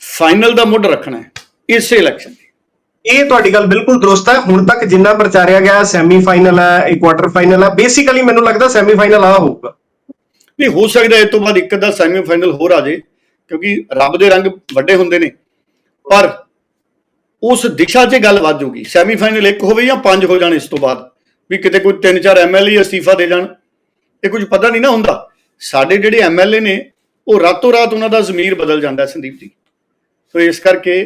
ਫਾਈਨਲ ਦਾ ਮੁੱਢ ਰੱਖਣਾ ਹੈ ਇਸੇ ਇਲੈਕਸ਼ਨ ਇਹ ਤੁਹਾਡੀ ਗੱਲ ਬਿਲਕੁਲ ਦਰੁਸਤ ਹੈ। ਹੁਣ ਤੱਕ ਜਿੰਨਾ ਪ੍ਰਚਾਰਿਆ ਗਿਆ ਸੈਮੀਫਾਈਨਲ ਹੈ ਇੱਕ ਕੁਆਟਰ ਫਾਈਨਲ ਹੈ। ਬੇਸਿਕਲੀ ਮੈਨੂੰ ਲੱਗਦਾ ਸੈਮੀਫਾਈਨਲ ਆ ਹੋਊਗਾ। ਨਹੀਂ, ਹੋ ਸਕਦਾ ਇਹ ਤੋਂ ਬਾਅਦ ਇੱਕ ਅੱਧਾ ਸੈਮੀਫਾਈਨਲ ਹੋਰ ਆ ਜੇ ਕਿਉਂਕਿ ਰੱਬ ਦੇ ਰੰਗ ਵੱਡੇ ਹੁੰਦੇ ਨੇ। ਪਰ ਉਸ ਦਿਸ਼ਾ 'ਚ ਗੱਲ ਵੱਧ ਜਾਊਗੀ। ਸੈਮੀਫਾਈਨਲ ਇੱਕ ਹੋਵੇ ਜਾਂ ਪੰਜ ਹੋ ਜਾਣ ਇਸ ਤੋਂ ਬਾਅਦ, ਵੀ ਕਿਤੇ ਕੋਈ ਤਿੰਨ ਚਾਰ ਐਮਐਲਏ ਅਸਤੀਫਾ ਦੇ ਜਾਣ, ਇਹ ਕੁਝ ਪਤਾ ਨਹੀਂ ਨਾ ਹੁੰਦਾ। ਸਾਡੇ ਜਿਹੜੇ ਐਮਐਲਏ ਨੇ, ਉਹ ਰਾਤੋਂ ਰਾਤ ਉਹਨਾਂ ਦਾ ਜ਼ਮੀਰ ਬਦਲ ਜਾਂਦਾ ਸੰਦੀਪ ਜੀ। ਸੋ ਇਸ ਕਰਕੇ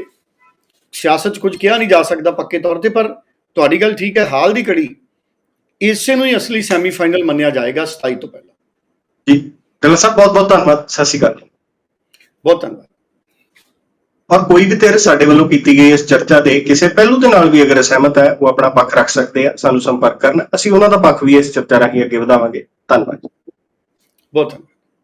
ਸਿਆਸਤ 'ਚ ਕੁਝ ਕਿਹਾ ਨਹੀਂ ਜਾ ਸਕਦਾ ਪੱਕੇ ਤੌਰ ਤੇ, ਪਰ ਤੁਹਾਡੀ ਗੱਲ ਠੀਕ ਹੈ, ਹਾਲ ਦੀ ਘੜੀ ਇਸੇ ਨੂੰ ਹੀ ਅਸਲੀ ਸੈਮੀਫਾਈਨਲ ਮੰਨਿਆ ਜਾਏਗਾ 27 ਤੋਂ ਪਹਿਲਾਂ। ਜੀ ਡਾਕਟਰ ਸਾਹਿਬ ਬਹੁਤ ਬਹੁਤ ਧੰਨਵਾਦ ਸਤਿ ਸ਼੍ਰੀ ਅਕਾਲ ਬਹੁਤ ਧੰਨਵਾਦ ਔਰ ਕੋਈ ਵੀ ਧਿਰ ਸਾਡੇ ਵੱਲੋਂ ਕੀਤੀ ਗਈ ਇਸ ਚਰਚਾ ਦੇ ਕਿਸੇ ਪਹਿਲੂ ਦੇ ਨਾਲ ਵੀ ਅਗਰ ਸਹਿਮਤ ਹੈ ਉਹ ਆਪਣਾ ਪੱਖ ਰੱਖ ਸਕਦੇ ਆ ਸਾਨੂੰ ਸੰਪਰਕ ਕਰਨ। ਅਸੀਂ ਉਹਨਾਂ ਦਾ ਪੱਖ ਵੀ ਇਸ ਚਰਚਾ ਰਾਹੀਂ ਅੱਗੇ ਵਧਾਵਾਂਗੇ। ਧੰਨਵਾਦ ਬਹੁਤ ਧੰਨਵਾਦ